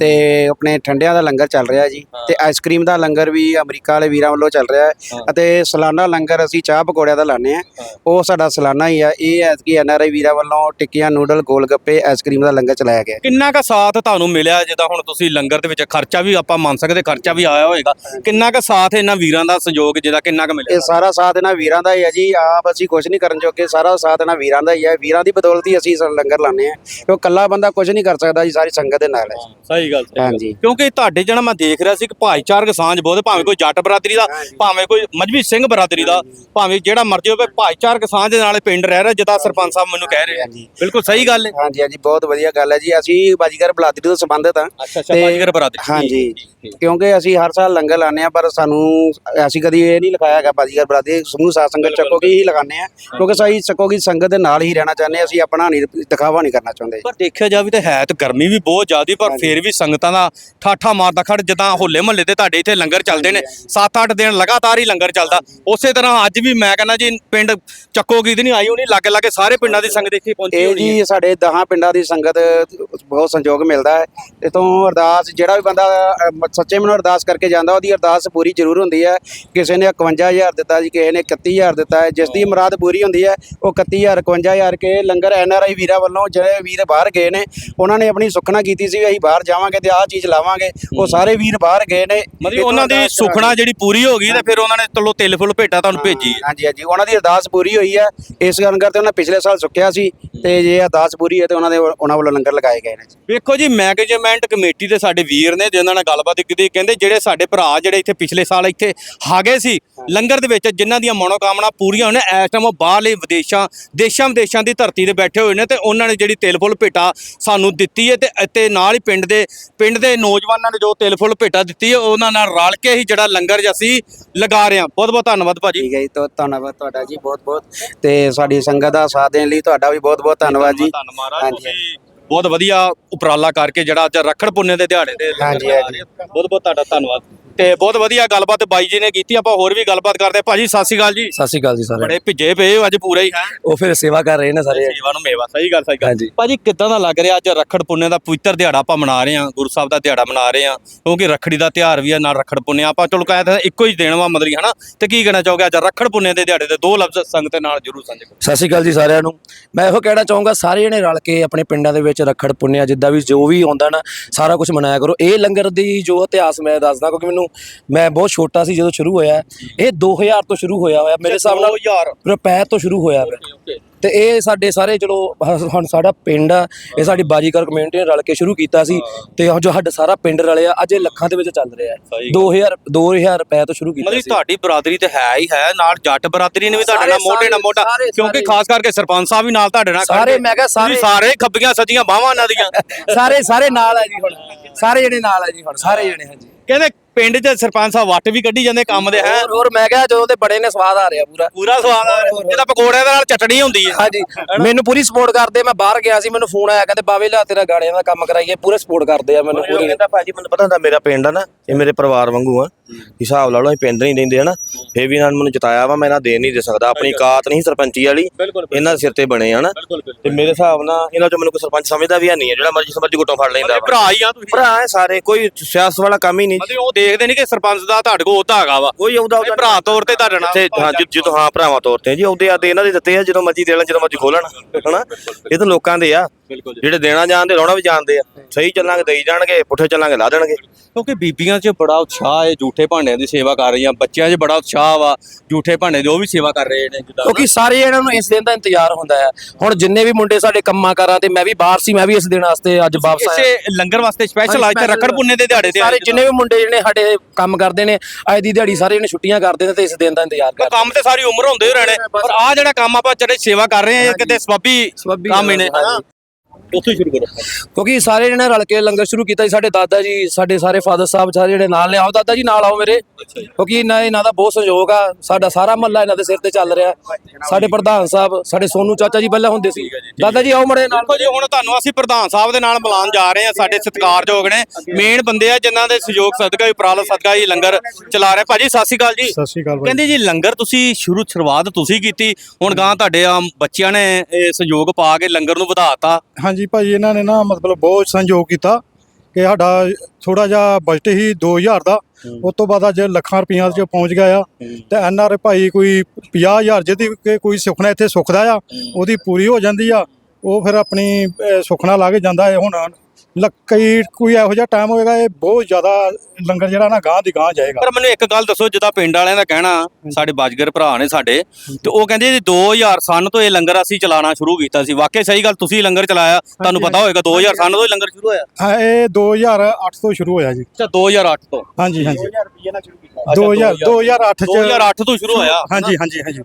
ਤੇ ਆਪਣੇ ਠੰਡਿਆਂ ਦਾ ਲੰਗਰ ਚੱਲ ਰਿਹਾ ਜੀ। ਤੇ ਆਈਸਕ੍ਰੀਮ ਦਾ ਲੰਗਰ ਵੀ ਅਮਰੀਕਾ ਵਾਲੇ ਵੀਰਾਂ ਵੱਲੋਂ ਚੱਲ ਰਿਹਾ ਹੈ। ਅਤੇ ਸਾਲਾਨਾ ਲੰਗਰ ਅਸੀਂ ਚਾਹ ਪਕੌੜਿਆਂ ਦਾ ਲਾਣੇ ਆ ਉਹ ਸਾਡਾ ਸਾਲਾਨਾ ਹੀ ਆ। ਇਹ ਐਤਕੀ ਐਨ ਆਰ ਆਈ ਵੀਰਾਂ ਵੱਲੋਂ ਟਿੱਕੀਆਂ ਨੂਡਲ ਗੋਲ ਗੱਪੇ ਆਈਸਕ੍ਰੀਮ ਦਾ ਲੰਗਰ ਚਲਾਇਆ ਗਿਆ। ਕਿੰਨਾ ਕੁ ਸਾਥ ਤੁਹਾਨੂੰ ਮਿਲਿਆ? ਜਿੱਦਾਂ ਹੁਣ ਤੁਸੀਂ ਲੰਗਰ ਦੇ ਵਿੱਚ ਖਰਚਾ ਵੀ ਆਪਾਂ ਮੰਨ ਸਕਦੇ ਖਰਚਾ ਵੀ ਆਇਆ ਹੋਏਗਾ। ਕਿੰਨਾ ਕੁ ਸਾਥ ਇਹਨਾਂ ਵੀਰਾਂ ਦਾ ਸਹਿਯੋਗ ਜਿਹਦਾ ਕਿੰਨਾ ਕੁ ਮਿਲਿਆ? ਇਹ ਸਾਰਾ ਸਾਥ ਇਹਨਾਂ ਵੀਰਾਂ ਦਾ ਹੀ ਹੈ ਜੀ। ਆਪ ਅਸੀਂ ਕੁਝ ਨਹੀਂ ਕਰਨ ਜੋਗੇ। ਸਾਰਾ ਸਾਥ ਇਹਨਾਂ ਵੀਰਾਂ ਦਾ ਹੀ ਹੈ ਵੀਰਾਂ ਦੀ ਬਦੌਲਤ ਹੀ ਅਸੀਂ ਸ- ਲੰਗਰ ਲਾਣੇ ਆ ਕਿਉਂ ਕੱਲਾ ਬੰਦਾ ਕੁਝ ਨਹੀਂ ਕਰ ਸਕਦਾ ਜੀ ਸਾਰੀ ਸੰਗਤ ਦੇ ਨਾਲ ਹੈ ਸਹੀ ਗੱਲ ਹਾਂਜੀ। ਕਿਉਂਕਿ ਤੁਹਾਡੇ ਜਿਹੜਾ ਮੈਂ ਦੇਖ ਰਿਹਾ ਸੀ ਕਿ ਭਾਈਚਾਰਕ ਸਾਂਝ ਬਹੁਤ ਭਾਵੇਂ ਕੋਈ ਜੱਟ ਬਰਾਦਰੀ ਦਾ ਭਾਵੇਂ ਕੋਈ ਮਜਬੀ ਸਿੰਘ ਬਰਾਦਰੀ ਦਾ ਭਾਵੇਂ ਜਿਹੜਾ ਮਰਜ਼ੀ ਹੋਵੇ ਭਾਈਚਾਰਕ ਸਾਂਝ ਦੇ ਨਾਲ ਇਹ ਪਿੰਡ ਰਹਿ ਰਿਹਾ ਜਿੱਦਾਂ ਸਰਪੰਚ ਸਾਹਿਬ ਮੈਨੂੰ ਕਹਿ ਰਹੇ ਆ। ਬਿਲਕੁਲ ਸਹੀ ਗੱਲ ਹੈ। ਹਾਂਜੀ ਹਾਂਜੀ ਬਹੁਤ ਵਧੀਆ ਗੱਲ ਹੈ ਜੀ। ਅਸੀਂ ਬਾਜੀਗਰ ਬਲਾਦਰੀ ਤੋਂ ਸੰਬੰਧਿਤ ਹਾਂ। ਅੱਛਾ ਅੱਛਾ ਤੇ- ਭਾਈਚਾਰਕ ਬਰਾਦਰੀ। ਹਾਂਜੀ। ਕਿਉਂਕਿ ਅਸੀਂ ਹਰ ਸਾਲ ਲੰਗਰ ਲਾਉਂਦੇ ਆ ਪਰ ਸਾਨੂੰ ਅਸੀਂ ਕਦੀ ਇਹ ਨਹੀਂ ਲਿਖਾਇਆ ਹੈਗਾ ਬਾਜੀਗਰ ਬਰਾਦਰੀ ਸਮੂਹ ਸਾਧ ਸੰਗਤ ਚੱਕੋ ਕੀ ਹੀ ਲਗਾਉਂਦੇ ਆ ਕਿਉਂਕਿ ਅਸੀਂ ਚੱਕੋ ਕੀ ਸੰਗਤ ਦੇ ਨਾਲ ਹੀ ਰਹਿਣਾ ਚਾਹੁੰਦੇ ਹਾਂ ਅਸੀਂ ਆਪਣਾ ਨਹੀਂ ਦਿਖਾਵਾ ਨਹੀਂ ਕਰਨਾ ਚਾਹੁੰਦੇ ਪਰ ਦੇਖਿਆ ਜਾਵੇ ਤਾਂ ਹੈ ਤਾਂ ਗਰਮੀ ਵੀ ਬਹੁਤ ਜ਼ਿਆਦੀ ਪਰ ਫਿਰ ਵੀ ਸੰਗਤਾਂ ਦਾ ਠਾਠਾ ਮਾਰਦਾ ਖੜ ਜਿੱਦਾਂ ਹੋਲੇ ਮਹੱਲੇ ਤੇ ਤੁਹਾਡੇ ਇੱਥੇ ਲੰਗਰ ਚੱਲਦੇ ਨੇ 7-8 ਦਿਨ ਲਗਾਤਾਰ ਹੀ ਲੰਗਰ ਚੱਲਦਾ। ਉਸੇ ਤਰ੍ਹਾਂ ਅੱਜ ਵੀ ਮੈਂ ਕਹਿੰਦਾ ਜੀ ਪਿੰਡ ਚੱਕੋ ਕੀ ਨਹੀਂ ਆਈ ਹੋਣੀ ਲਾਗੇ ਲਾਗੇ ਸਾਰੇ ਪਿੰਡਾਂ ਦੀ ਸੰਗਤ ਇੱਥੇ ਪਹੁੰਚੀ ਹੋਣੀ ਹੈ। ਜੀ ਸਾਡੇ 10 ਪਿੰਡਾਂ ਦੀ ਸੰਗਤ ਬਹੁਤ ਸੰਯੋਗ ਮਿਲਦਾ ਹੈ। ਤੇ ਤੋਂ ਅਰਦਾਸ ਜਿਹੜਾ ਵੀ ਬੰਦਾ ਸੱਚੇ ਮਨੋਂ ਅਰਦਾਸ ਕਰਕੇ ਜਾਂਦਾ ਉਹਦੀ ਅਰਦਾਸ ਪੂਰੀ ਜ਼ਰੂਰ ਹੁੰਦੀ ਹੈ। ਕਿਸੇ ਨੇ 51000 ਦਿੱਤਾ ਜੀ ਕਿਸੇ ਨੇ 31000 ਦਿੱਤਾ ਹੈ। ਜਿਸ ਦੀ ਮੁਰਾਦ ਪੂਰੀ ਹੁੰਦੀ ਹੈ ਉਹ 31000 51000 ਕੇ ਲੰਗਰ ਐਨਆਰਆਈ ਵੀਰਾਂ ਵੱਲੋਂ ਜਿਹੜੇ ਵੀਰ ਬਾਹਰ ਗਏ ਨੇ ਉਹਨਾਂ ਨੇ ਆਪਣੀ ਸੁਖਨਾ ਕੀਤੀ ਸੀ ਵੀ ਅਸੀਂ ਬਾਹਰ ਜਾਵਾਂਗੇ ਤੇ ਆਹ ਚੀਜ਼ ਲਾਵਾਂਗੇ। ਉਹ ਸਾਰੇ ਵੀਰ ਬਾਹਰ ਗਏ ਨੇ। ਮਤਲਬ ਉਹਨਾਂ ਦੀ ਸੁਖਣਾ ਜਿਹੜੀ ਪੂਰੀ ਹੋ ਗਈ ਤੇ ਫਿਰ ਉਹਨਾਂ ਨੇ ਚਲੋ ਤਿਲ ਫੁੱਲ ਭੇਟਾ ਤੁਹਾਨੂੰ ਭੇਜੀ। ਹੈ ਹਾਂਜੀ ਹਾਂਜੀ। ਉਹਨਾਂ ਦੀ ਅਰਦਾਸ ਪੂਰੀ ਹੋਈ ਹੈ। ਇਸ ਲੰਗਰ ਤੇ ਉਹਨਾਂ ਪਿਛਲੇ ਸਾਲ ਸੁੱਕਿਆ ਸੀ ਤੇ ਜੇ ਅਰਦਾਸ ਪੂਰੀ ਹੈ ਤੇ ਉਹਨਾਂ ਦੇ ਉਹਨਾਂ ਵੱਲੋਂ ਲੰਗਰ ਲਗਾਏ ਗਏ ਨੇ। ਵੇਖੋ ਜੀ ਮੈਨੇਜਮੈਂਟ ਕਮੇਟੀ ਦੇ ਸਾਡੇ ਵੀਰ ਨੇ ਜਿਨ੍ਹਾਂ ਨਾਲ ਗੱਲਬਾਤ ਕੀਤੀ ਕਹਿੰਦੇ ਜਿਹੜੇ ਸਾਡੇ ਭਰਾ ਜਿਹੜੇ ਇੱਥੇ ਪਿਛਲੇ ਸਾਲ ਇੱਥੇ ਹਾਗੇ ਸੀ ਲੰਗਰ ਦੇ ਵਿੱਚ ਜਿਨ੍ਹਾਂ ਦੀਆਂ ਮਨੋਕਾਮਨਾ ਪੂਰੀਆਂ ਹੋਈਆਂ ਇਸ ਟਾਈਮ ਉਹ ਬਾਹਰਲੇ ਵਿਦੇਸ਼ਾਂ ਦੇਸ਼ਾਂ ਵਿਦੇਸ਼ਾਂ ਦੀ ਧਰਤੀ ਤੇ ਬੈਠੇ ਹੋਏ ਨੇ ਤੇ ਉਹਨਾਂ ਨੇ ਜਿਹੜੀ ਤਿਲ ਫੁੱਲ ਭੇਟਾ ਸਾਨੂੰ ਦਿੱਤੀ ਹੈ ਤੇ ਅਤੇ ਨਾਲ ਹੀ ਪਿੰਡ ਦੇ ਪਿੰਡ ਦੇ ਨੌਜਵਾਨਾਂ ਨੇ ਜੋ ਤਿਲ ਫੁੱਲ ਭੇਟਾ ਦਿੱਤੀ ਹੈ ਉਹਨਾਂ ਨਾਲ ਰਲ ਕੇ ਹੀ ਜਿਹੜਾ ਲੰਗਰ ਅਸੀਂ ਲਗਾ ਰਹੇ ਹਾਂ। ਬਹੁਤ ਬਹੁਤ ਧੰਨਵਾਦ ਭਾਜੀ। ਠੀਕ ਹੈ ਜੀ ਤੋਂ ਧੰਨਵਾਦ ਤੁਹਾਡਾ ਜੀ ਬਹੁਤ ਬਹੁਤ। ਤੇ ਸਾਡੀ ਸੰਗਤ ਦਾ ਸਾਥ ਦੇਣ ਲਈ ਤੁਹਾਡਾ ਵੀ ਬਹੁਤ ਬਹੁਤ ਧੰਨਵਾਦ ਜੀ। ਹਾਂਜੀ। ਬਹੁਤ ਵਧੀਆ ਉਪਰਾਲਾ ਕਰਕੇ ਜਿਹੜਾ ਅੱਜ ਰੱਖੜ ਪੁੰਨੇ ਦੇ ਦਿਹਾੜੇ ਤੇ ਹਾਂਜੀ। ਬਹੁਤ ਬਹੁਤ ਤੁਹਾਡਾ ਧੰਨਵਾਦ। ਤੇ ਬਹੁਤ ਵਧੀਆ ਗੱਲਬਾਤ ਬਾਈ ਜੀ ਨੇ ਕੀਤੀ ਆਪਾਂ ਹੋਰ ਵੀ ਗੱਲਬਾਤ ਕਰਦੇ ਹਾਂ। ਭਾਜੀ ਸਤਿ ਸ਼੍ਰੀ ਅਕਾਲ ਜੀ। ਸਤਿ ਸ਼੍ਰੀ ਅਕਾਲ ਜੀ ਸਾਰੇ। ਬੜੇ ਭਿੱਜੇ ਪਏ ਹੋ ਅੱਜ ਪੂਰਾ ਹੀ ਹੈ। ਉਹ ਫਿਰ ਸੇਵਾ ਕਰ ਰਹੇ ਨੇ ਸਾਰੇ। ਸੇਵਾ ਨੂੰ ਮੇਵਾ ਸਹੀ ਗੱਲ ਸਹੀ ਗੱਲ। ਭਾਜੀ ਕਿੱਦਾਂ ਦਾ ਲੱਗ ਰਿਹਾ ਅੱਜ ਰੱਖੜ ਪੁੰਨੇ ਦਾ ਪਵਿੱਤਰ ਦਿਹਾੜਾ ਆਪਾਂ ਮਨਾ ਰਹੇ ਹਾਂ ਗੁਰੂ ਸਾਹਿਬ ਦਾ ਦਿਹਾੜਾ ਮਨਾ ਰਹੇ ਹਾਂ ਕਿਉਂਕਿ ਰੱਖੜੀ ਦਾ ਤਿਉਹਾਰ ਵੀ ਹੈ ਨਾਲ ਰੱਖੜ ਪੁੰਨੇ ਆਪਾਂ ਚਲੋ ਕਹਿੰਦੇ ਇੱਕੋ ਹੀ ਦੇਣ ਵਾ ਹੀ ਹਨਾ? ਤੇ ਕੀ ਕਹਿਣਾ ਚਾਹੋਗੇ ਅੱਜ ਰੱਖੜ ਪੁੰਨੇ ਦੇ ਦਿਹਾੜੇ ਤੇ ਦੋ ਲਫ਼ਜ਼ ਸੰਗਤ ਨਾਲ ਜਰੂਰ ਸਾਂਝੇ ਕਰੋ। ਸਤਿ ਸ਼੍ਰੀ ਅਕਾਲ ਜੀ ਸਾਰਿਆਂ ਨੂੰ। ਮੈਂ ਇਹੋ ਕਹਿਣਾ ਚਾਹੂੰਗਾ ਸਾਰੇ ਜਣੇ ਰਲ ਕੇ ਆਪਣੇ ਪਿੰਡਾਂ ਦੇ ਵਿੱਚ ਰੱਖੜ ਪੁੰਨਿਆ ਜਿੱਦਾਂ ਵੀ ਜੋ ਵੀ ਆਉਂਦਾ ਨਾ ਸਾਰਾ ਕੁਝ ਮਨਾਇਆ ਕਰੋ। ਇਹ ਲੰਗਰ ਦੀ ਜੋ ਇਤਿਹਾਸ ਮੈਂ ਦੱਸਦਾ ਕਿਉਂਕਿ ਮੈਨੂੰ ਮੈਂ ਬਹੁਤ ਛੋਟਾ ਸੀ ਜਦੋਂ ਸ਼ੁਰੂ ਹੋਇਆ ਇਹ 2000 ਤੋਂ ਸ਼ੁਰੂ ਹੋਇਆ ਹੋਇਆ ਮੇਰੇ ਹਿਸਾਬ ਨਾਲ ਰੁਪਏ ਤੋਂ ਸ਼ੁਰੂ ਹੋਇਆ ਵਾ। ਤੇ ਇਹ ਸਾਡੇ ਸਾਰੇ ਚਲੋ ਹੁਣ ਸਾਡਾ ਪਿੰਡ ਆ ਇਹ ਸਾਡੀ ਬਾਜੀਗਰ ਕਮਿਊਨਿਟੀ ਨੇ ਰਲ ਕੇ ਸ਼ੁਰੂ ਕੀਤਾ ਸੀ ਤੇ ਹੁਣ ਜੋ ਸਾਡਾ ਸਾਰਾ ਪਿੰਡ ਰਲਿਆ ਅੱਜ ਇਹ ਲੱਖਾਂ ਦੇ ਵਿੱਚ ਚੱਲ ਰਿਹਾ ਹੈ। 2000 2000 ਰੁਪਏ ਤੋਂ ਸ਼ੁਰੂ ਕੀਤਾ ਮਤਲਬ ਸੀ। ਤੁਹਾਡੀ ਬਰਾਦਰੀ ਤੇ ਹੈ ਹੀ ਹੈ ਨਾਲ ਜੱਟ ਬਰਾਦਰੀ ਨੇ ਵੀ ਤੁਹਾਡੇ ਨਾਲ ਮੋਢੇ ਨਾਲ ਮੋਢਾ ਕਿਉਂਕਿ। ਖਾਸ ਕਰਕੇ ਸਰਪੰਚ ਸਾਹਿਬ ਵੀ ਨਾਲ ਤੁਹਾਡੇ ਨਾਲ ਸਾਰੇ। ਮੈਂ ਕਿਹਾ ਸਾਰੇ। ਸਾਰੇ ਖੱਬੀਆਂ ਸੱਜੀਆਂ ਬਾਹਾਂ ਉਹਨਾਂ ਦੀਆਂ। ਸਾਰੇ ਸਾਰੇ ਨਾਲ ਆ ਜੀ ਹੁਣ। ਸਾਰੇ ਜਣੇ ਨਾਲ ਆ ਜੀ ਹੁਣ ਸਾਰੇ ਜਣੇ ਹਾਂਜੀ। ਕਹਿੰਦੇ ਪਿੰਡ 'ਚ ਸਰਪੰਚ ਸਾਹਿਬ ਵੱਟ ਵੀ ਕੱਢੀ ਜਾਂਦੇ ਕੰਮ ਦੇ ਹੈ? ਹੋਰ ਹੋਰ ਮੈਂ ਕਿਹਾ ਜਦੋਂ ਤੇ ਬੜੇ ਨੇ ਸਵਾਦ ਆ ਰਿਹਾ ਪੂਰਾ। ਪੂਰਾ ਸਵਾਦ ਆ ਰਿਹਾ। ਜਿਹਦਾ ਪਕੌੜਿਆਂ ਦੇ ਨਾਲ ਚਟਣੀ ਹੁੰਦੀ ਹੈ ਹਾਂਜੀ। ਮੈਨੂੰ ਪੂਰੀ ਸਪੋਰਟ ਕਰਦੇ ਮੈਂ ਬਾਹਰ ਗਿਆ ਸੀ ਮੈਨੂੰ ਫੋਨ ਆਇਆ ਕਹਿੰਦੇ ਬਾਵੇ ਲਾ ਤੇਰਾ ਗਾਣਿਆਂ ਦਾ ਕੰਮ ਕਰਾਈਏ। ਪੂਰੇ ਸਪੋਰਟ ਕਰਦੇ ਆ ਮੈਨੂੰ ਪੂਰੀ। ਕਹਿੰਦਾ ਭਾਜੀ ਮੈਨੂੰ ਪਤਾ ਹੁੰਦਾ ਮੇਰਾ ਪਿੰਡ ਆ ਨਾ ਇਹ ਮੇਰੇ ਪਰਿਵਾਰ ਵਾਂਗੂ ਆ। ਹਿਸਾਬ ਲਾ ਲਓ ਅਸੀਂ ਪਿੰਡ ਨਹੀਂ ਰਹਿੰਦੇ ਹਨਾ? ਫੇਰ ਵੀ ਇਹਨਾਂ ਨੇ ਮੈਨੂੰ ਜਿਤਾਇਆ ਵਾ ਮੈਂ ਇਹਨਾਂ ਦੇ ਨਹੀਂ ਦੇ ਸਕਦਾ। ਆਪਣੀ ਕਾਤ ਨਹੀਂ ਸਰਪੰਚੀ ਵਾਲੀ ਬਿਲਕੁਲ ਇਹਨਾਂ ਦੇ ਸਿਰ ਤੇ ਬਣੇ ਹਨਾ? ਤੇ ਮੇਰੇ ਹਿਸਾਬ ਨਾਲ ਇਹਨਾਂ ਚੋਂ ਮੈਨੂੰ ਕੋਈ ਸਰਪੰਚ ਸਮਝਦਾ ਵੀ ਹੈ ਨਹੀਂ ਹੈ ਜਿਹੜਾ ਮਰਜ਼ੀ ਸਮਰਜੀ ਗੁੱਟੋਂ ਫੜ ਲੈਂਦਾ। ਭਰਾ ਹੀ ਆ ਤੁਸੀਂ। ਭਰਾ ਹੈ ਸਾਰੇ ਕੋਈ ਸਿਆਸਤ ਵਾਲਾ ਕੰਮ ਹੀ ਨਹੀਂ। ਮਤਲਬ ਉਹ ਦੇਖਦੇ ਨਹੀਂ ਕਿ ਸਰਪੰਚ ਦਾ ਤੁਹਾਡੇ ਕੋਲ ਉਹਦਾ ਹੈਗਾ ਵਾ। ਕੋਈ ਆਉਂਦਾ ਤੇ ਭਰਾ ਤੌਰ ਤੇ ਤੁਹਾਡੇ ਨਾਲ ਤੇ ਹਾਂ ਜਿ- ਜਦੋਂ ਹਾਂ ਭਰਾਵਾਂ ਤੌਰ ਤੇ ਜੀ ਆਉਂਦੇ ਆ ਤੇ ਇਹਨਾਂ ਦੇ ਦਿੱਤੇ ਆ ਜਦੋਂ ਮਰਜ਼ੀ ਦੇ ਲੈਣ ਜਦੋਂ ਮਰਜ਼ੀ ਖੋਲਣ ਹਨਾ? ਇਹ ਤਾਂ ਲੋਕਾਂ ਦੇ ਆ। ਜਿਹੜੇ ਦੇਣਾ ਜਾਣਦੇ ਲਾਉਣਾ ਵੀ ਜਾਣਦੇ ਆ। ਸਹੀ ਚੱਲਾਂਗੇ ਦੇਈ ਜਾਣਗੇ ਪੁੱਠੇ ਚੱਲਾਂਗੇ ਲਾ ਦੇਣਗੇ। ਕਿਉਂਕਿ ਬੀਬੀਆਂ 'ਚ ਬੜਾ ਉਤਸ਼ਾਹ ਹੈ ਝੂਠੇ ਭਾਂਡਿਆਂ ਦੀ ਸੇਵਾ ਕਰ ਰਹੀਆਂ ਬੱਚਿਆਂ 'ਚ ਬੜਾ ਉਤਸ਼ਾਹ ਵਾ ਝੂਠੇ ਭਾਂਡੇ ਦੀ ਉਹ ਵੀ ਸੇਵਾ ਕਰ ਰਹੇ ਨੇ ਜਿੱਦਾਂ ਕਿਉਂਕਿ ਸਾਰੇ ਇਹਨਾਂ ਨੂੰ ਇਸ ਦਿਨ ਦਾ ਇੰਤਜ਼ਾਰ ਹੁੰਦਾ ਹੈ। ਹੁਣ ਜਿੰਨੇ ਵੀ ਮੁੰਡੇ ਸਾਡੇ ਕੰਮਾਂ ਕਾਰਾਂ ਤੇ ਮੈਂ ਵੀ ਬਾਹਰ ਸੀ ਮੈਂ ਵੀ ਇਸ ਦਿਨ ਵਾਸਤੇ ਅੱਜ ਵਾਪਸ ਆਇਆ। ਇਸੇ ਲੰਗਰ ਵਾਸਤੇ ਸਪੈਸ਼ਲ ਅੱਜ ਤੇ ਰੱਖੜ ਪੁੰਨੇ ਦੇ ਦਿਹਾੜੇ ਤੇ ਸਾਰੇ ਜਿੰਨੇ ਵੀ ਮੁੰਡੇ ਜਿਹੜੇ ਸਾਡੇ ਕੰਮ ਕਰਦੇ ਨੇ ਅੱਜ ਦੀ ਦਿਹਾੜੀ ਸਾਰੇ ਜਣੇ ਛੁੱਟੀਆਂ ਕਰਦੇ ਨੇ ਤੇ ਇਸ ਦਿਨ ਦਾ ਇੰਤਜ਼ਾਰ ਕਰਦੇ ਕੰਮ ਤੇ ਸਾਰੀ ਉਮਰ ਹੁੰਦੇ ਹੀ ਰਹਿਣੇ ਪਰ ਆ ਜਿਹੜਾ ਕੰਮ ਆਪਾਂ ਜਿਹੜੇ ਸੇਵਾ ਕਰ ਰਹੇ ਆ ਇਹ ਕਿਤੇ ਸਬੱਬੀ ਕੰਮ ਹੀ ਨੇ। ਉੱਥੋਂ ਹੀ ਸ਼ੁਰੂ ਕਰੋ। ਕਿਉਂਕਿ ਸਾਰੇ ਜਣੇ ਰਲ ਕੇ ਲੰਗਰ ਸ਼ੁਰੂ ਕੀਤਾ ਸੀ ਸਾਡੇ ਦਾਦਾ ਜੀ ਸਾਡੇ ਸਾਰੇ ਫਾਦਰ ਸਾਹਿਬ ਸਾਰੇ ਜਿਹੜੇ ਨਾਲ ਨੇ ਆਓ ਦਾਦਾ ਜੀ ਨਾਲ ਆਓ ਮੇਰੇ। ਕਿਉਂਕਿ ਇਹਨਾਂ ਇਹਨਾਂ ਦਾ ਬਹੁਤ ਸਹਿਯੋਗ ਆ ਸਾਡਾ ਸਾਰਾ ਮਹੱਲਾ ਇਹਨਾਂ ਦੇ ਸਿਰ ਤੇ ਚੱਲ ਰਿਹਾ। ਸਾਡੇ ਪ੍ਰਧਾਨ ਸਾਹਿਬ ਸਾਡੇ ਸੋਨੂ ਚਾਚਾ ਜੀ ਪਹਿਲਾਂ ਹੁੰਦੇ ਸੀ। ਦਾਦਾ ਜੀ ਆਓ ਮੜੇ ਨਾਲ। ਦੇਖੋ ਜੀ ਹੁਣ ਤੁਹਾਨੂੰ ਅਸੀਂ ਪ੍ਰਧਾਨ ਸਾਹਿਬ ਦੇ ਨਾਲ ਮਿਲਾਨ ਜਾ ਰਹੇ ਹਾਂ ਸਾਡੇ ਸਤਿਕਾਰਯੋਗ ਨੇ। ਮੇਨ ਬੰਦੇ ਆ ਜਿਨ੍ਹਾਂ ਦੇ ਸਹਿਯੋਗ ਸਦਕਾ ਹੀ ਉਪਰਾਲਾ ਸਦਕਾ ਹੀ ਲੰਗਰ ਚਲਾ ਰਹੇ। ਭਾਜੀ ਸਤਿ ਸ਼੍ਰੀ ਅਕਾਲ ਜੀ। ਸਤਿ ਸ਼੍ਰੀ ਅਕਾਲ ਕਹਿੰਦੇ ਜੀ ਲੰਗਰ ਤੁਸੀਂ ਸ਼ੁਰੂ ਸ਼ੁਰੂਆਤ ਤੁਸੀਂ ਕੀਤੀ। ਹੁਣ ਗਾਂ ਤੁਹਾਡੇ ਆ ਬੱਚਿਆਂ ਨੇ ਇਹ ਸਹਿਯੋਗ ਪਾ ਕੇ ਲੰਗਰ ਨੂੰ ਵਧਾਤਾ ਹਾਂਜੀ ਭਾਜੀ ਇਹਨਾਂ ਨੇ ਨਾ ਮਤਲਬ ਬਹੁਤ ਸੰਯੋਗ ਕੀਤਾ ਕਿ ਸਾਡਾ ਥੋੜਾ ਜਿਹਾ ਬਜਟ ਹੀ 2000 ਦਾ ਉਸ ਤੋਂ ਬਾਅਦ ਅੱਜ ਲੱਖਾਂ ਰੁਪਈਆ 'ਚ ਪਹੁੰਚ ਗਿਆ ਆ ਤੇ ਐਨ ਆਰ ਭਾਈ ਕੋਈ 50000 ਜਿਹਦੀ ਕੋਈ ਸੁਖਨਾ ਇੱਥੇ ਸੁਖਦਾ ਆ ਉਹਦੀ ਪੂਰੀ ਹੋ ਜਾਂਦੀ ਆ। ਉਹ ਫਿਰ ਆਪਣੀ ਸੁਖਨਾ ਲਾ ਕੇ ਜਾਂਦਾ ਹੈ। ਹੁਣ ਲ- ਕਈ ਇਹੋ ਜਿਹਾ ਟਾਈਮ ਹੋਏਗਾ ਇਹ ਬਹੁਤ ਜ਼ਿਆਦਾ ਲੰਗਰ ਜਿਹੜਾ ਨਾ ਗਾਂ ਦੀ ਗਾਂ ਜਾਏਗਾ। ਪਰ ਮੈਨੂੰ ਇੱਕ ਗੱਲ ਦੱਸੋ ਜਿੱਦਾਂ ਪਿੰਡ ਵਾਲਿਆਂ ਦਾ ਕਹਿਣਾ ਸਾਡੇ ਬਾਜਗਰ ਭਰਾ ਨੇ ਸਾਡੇ ਤੇ ਉਹ ਕਹਿੰਦੇ ਜੀ 2000 ਸਨ ਤੋਂ ਇਹ ਲੰਗਰ ਅਸੀਂ ਚਲਾਉਣਾ ਸ਼ੁਰੂ ਕੀਤਾ ਸੀ। ਵਾਕਈ ਸਹੀ ਗੱਲ ਤੁਸੀਂ ਲੰਗਰ ਚਲਾਇਆ ਤੁਹਾਨੂੰ ਪਤਾ ਹੋਏਗਾ 2000 ਸਨ ਤੋਂ ਹੀ ਲੰਗਰ ਸ਼ੁਰੂ ਹੋਇਆ। ਹਾਂ, ਇਹ 2008 ਤੋਂ ਸ਼ੁਰੂ ਹੋਇਆ ਜੀ। ਅੱਛਾ 2008 ਤੋਂ। ਹਾਂਜੀ ਹਾਂਜੀ। ਅੱਛਾ, 2000 2008 ਚ 2008 ਤੋਂ ਸ਼ੁਰੂ ਹੋਇਆ। ਹਾਂਜੀ ਹਾਂਜੀ ਹਾਂਜੀ।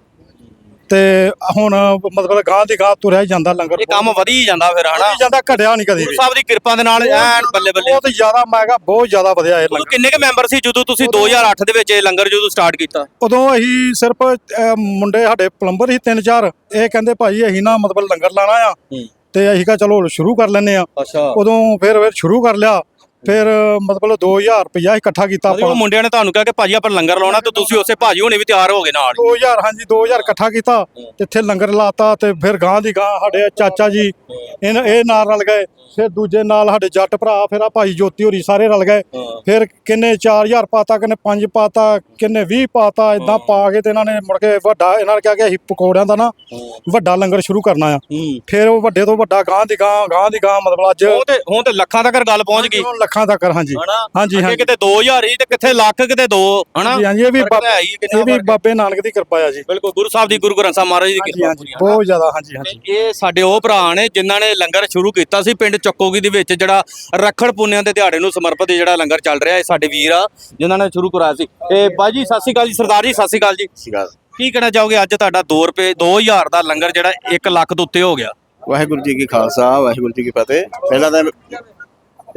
ਤੇ ਹੁਣ ਮਤਲਬ ਗਾਂ ਦੀ ਗਾਂ ਤੁਰਿਆ ਹੀ ਜਾਂਦਾ ਲੰਗਰ ਇਹ ਕੰਮ ਵਧੀ ਜਾਂਦਾ ਫਿਰ ਹਨਾ? ਵਧੀ ਜਾਂਦਾ ਘਟਿਆ ਨਹੀਂ ਕਦੀ ਗੁਰੂ ਵੀ ਸਾਹਿਬ ਦੀ ਕਿਰਪਾ ਦੇ ਨਾਲ ਐਨ ਬੱਲੇ ਬੱਲੇ। ਬਹੁਤ ਜ਼ਿਆਦਾ ਮੈਂ ਕਿਹਾ ਬਹੁਤ ਜ਼ਿਆਦਾ ਵਧਿਆ ਇਹ ਉਦੋਂ ਲੰਗਰ। ਕਿੰਨੇ ਕ ਮੈਂਬਰ ਸੀ ਜਦੋਂ ਤੁਸੀਂ 2008 ਦੇ ਵਿੱਚ ਇਹ ਲੰਗਰ ਜਦੋਂ ਸਟਾਰਟ ਕੀਤਾ? ਉਦੋਂ ਅਸੀਂ ਸਿਰਫ ਅਹ, ਮੁੰਡੇ ਸਾਡੇ ਪਲੰਬਰ ਸੀ ਤਿੰਨ ਚਾਰ। ਇਹ ਕਹਿੰਦੇ ਭਾਈ ਅਸੀਂ ਨਾ ਮਤਲਬ ਲੰਗਰ ਲਾਣਾ ਆ ਤੇ ਅਸੀਂ ਕਿਹਾ ਚਲੋ ਸ਼ੁਰੂ ਕਰ ਲੈਨੇ ਆ। ਅੱਛਾ। ਉਦੋਂ ਫਿਰ ਫਿਰ ਸ਼ੁਰੂ ਕਰ ਲਿਆ। ਫਿਰ ਮਤਲਬ 2000 ਰੁਪਇਆ ਇਕੱਠਾ ਕੀਤਾ ਉਹ ਆਪਾਂ। ਮੁੰਡਿਆਂ ਨੇ ਤੁਹਾਨੂੰ ਕਿਹਾ ਕਿ ਭਾਜੀ ਆਪਾਂ ਲੰਗਰ ਲਾਉਣਾ ਤੇ ਤੁਸੀਂ ਉਸੇ ਭਾਜੀ ਹੋਣੇ ਵੀ ਤਿਆਰ ਹੋ ਗਏ ਨਾਲ 2000 ਹਾਂਜੀ 2000 ਇਕੱਠਾ ਕੀਤਾ। ਇੱਥੇ ਲੰਗਰ ਲਾਤਾ ਤੇ ਫਿਰ ਗਾਂ ਦੀ ਗਾਂ ਸਾਡੇ ਚਾਚਾ ਜੀ ਇਹਨਾਂ ਇਹ ਨਾਲ ਰਲ ਗਏ। ਫਿਰ ਦੂਜੇ ਨਾਲ ਸਾਡੇ ਜੱਟ ਭਰਾ ਫਿਰ ਆ ਭਾਈ ਜੋਤੀ ਹੋਰੀ ਸਾਰੇ ਰਲ ਗਏ। ਫਿਰ ਕਿੰਨੇ 4000 ਪਾਤਾ ਕਿੰਨੇ 5 ਪਾਤਾ ਕਿੰਨੇ 20 ਪਾਤਾ ਇਦਾਂ ਪਾ ਕੇ ਤੇ ਇਹਨਾਂ ਨੇ ਮੁੜ ਕੇ ਵੱਡਾ ਇਹਨਾਂ ਨੇ ਕਿਹਾ ਕਿ ਅਸੀਂ ਪਕੌੜਿਆਂ ਦਾ ਨਾ ਵੱਡਾ ਲੰਗਰ ਸ਼ੁਰੂ ਕਰਨਾ ਆ। ਫਿਰ ਉਹ ਵੱਡੇ ਤੋਂ ਵੱਡਾ ਗਾਂ ਦੀ ਗਾਂ ਗਾਂ ਦੀ ਗਾਂ ਮਤਲਬ ਅੱਜ ਉਹ ਤੇ ਹੁਣ ਤੇ ਲੱਖਾਂ ਤੱਕ ਗੱਲ ਪਹੁੰਚ ਗਈ। ਹੁਣ ਲੱਖਾਂ ਤੱਕ ਹਾਂਜੀ। ਹਨਾ? ਹਾਂਜੀ ਅੱਗੇ ਹਾਂਜੀ। ਕਿਤੇ 2000 ਹੀ ਤੇ ਕਿੱਥੇ ਲੱਖ ਕਿਤੇ 2 ਹਨਾ? ਹਾਂਜੀ ਹਾਂਜੀ ਇਹ ਵੀ ਹੈ ਹੀ ਹੈ, ਇਹ ਵੀ ਹੈ। ਬਾਬੇ ਨਾਨਕ ਦੀ ਕਿਰਪਾ ਆ ਜੀ। ਬਿਲਕੁਲ ਗੁਰੂ ਸਾਹਿਬ ਦੀ ਗੁਰੂ ਗ੍ਰੰਥ ਸਾਹਿਬ ਮਹਾਰਾਜ ਦੀ ਹਾਂਜੀ ਕਿਰਪਾ ਹਾਂਜੀ ਹੈ। ਬਹੁਤ ਜ਼ਿਆਦਾ ਹਾਂਜੀ ਹਾਂਜੀ। ਤੇ ਇਹ ਸਾਡੇ ਉਹ ਭਰਾ ਨੇ ਜਿਨ੍ਹਾਂ ਨੇ ਲੰਗਰ ਸ਼ੁਰੂ ਕੀਤਾ ਸੀ ਪਿੰਡ ਚੱਕੋਗੀ ਦੇ ਵਿੱਚ ਜਿਹੜਾ ਰੱਖੜ ਪੁੰਨਿਆਂ ਦੇ ਦਿਹਾੜੇ ਨੂੰ ਸਮਰਪਿਤ ਜਿਹੜਾ ਲੰਗਰ ਚੱਲ ਰਿਹਾ ਇਹ ਸਾਡੇ ਵੀਰ ਆ ਜਿਨ੍ਹਾਂ ਨੇ ਸ਼ੁਰੂ ਕਰਾਇਆ ਸੀ। ਤੇ ਬਾਜੀ ਸਤਿ ਸ਼੍ਰੀ ਅਕਾਲ ਜੀ ਸਰਦਾਰ ਜੀ ਸਤਿ ਸ਼੍ਰੀ ਅਕਾਲ ਜੀ। ਕੀ ਕਹਿਣਾ ਚਾਹੋਗੇ ਅੱਜ ਤੁਹਾਡਾ 2 ਰੁਪਏ 2000 ਦਾ ਲੰਗਰ ਜਿਹੜਾ 1 ਲੱਖ ਤੋਂ ਉੱਤੇ ਹੋ ਗਿਆ? ਵਾਹਿਗੁਰੂ ਜੀ ਕੀ ਖਾਲਸਾ ਵਾਹਿਗੁਰੂ ਜੀ ਕੀ ਫਤਿਹ। ਪਹਿਲਾਂ ਤਾਂ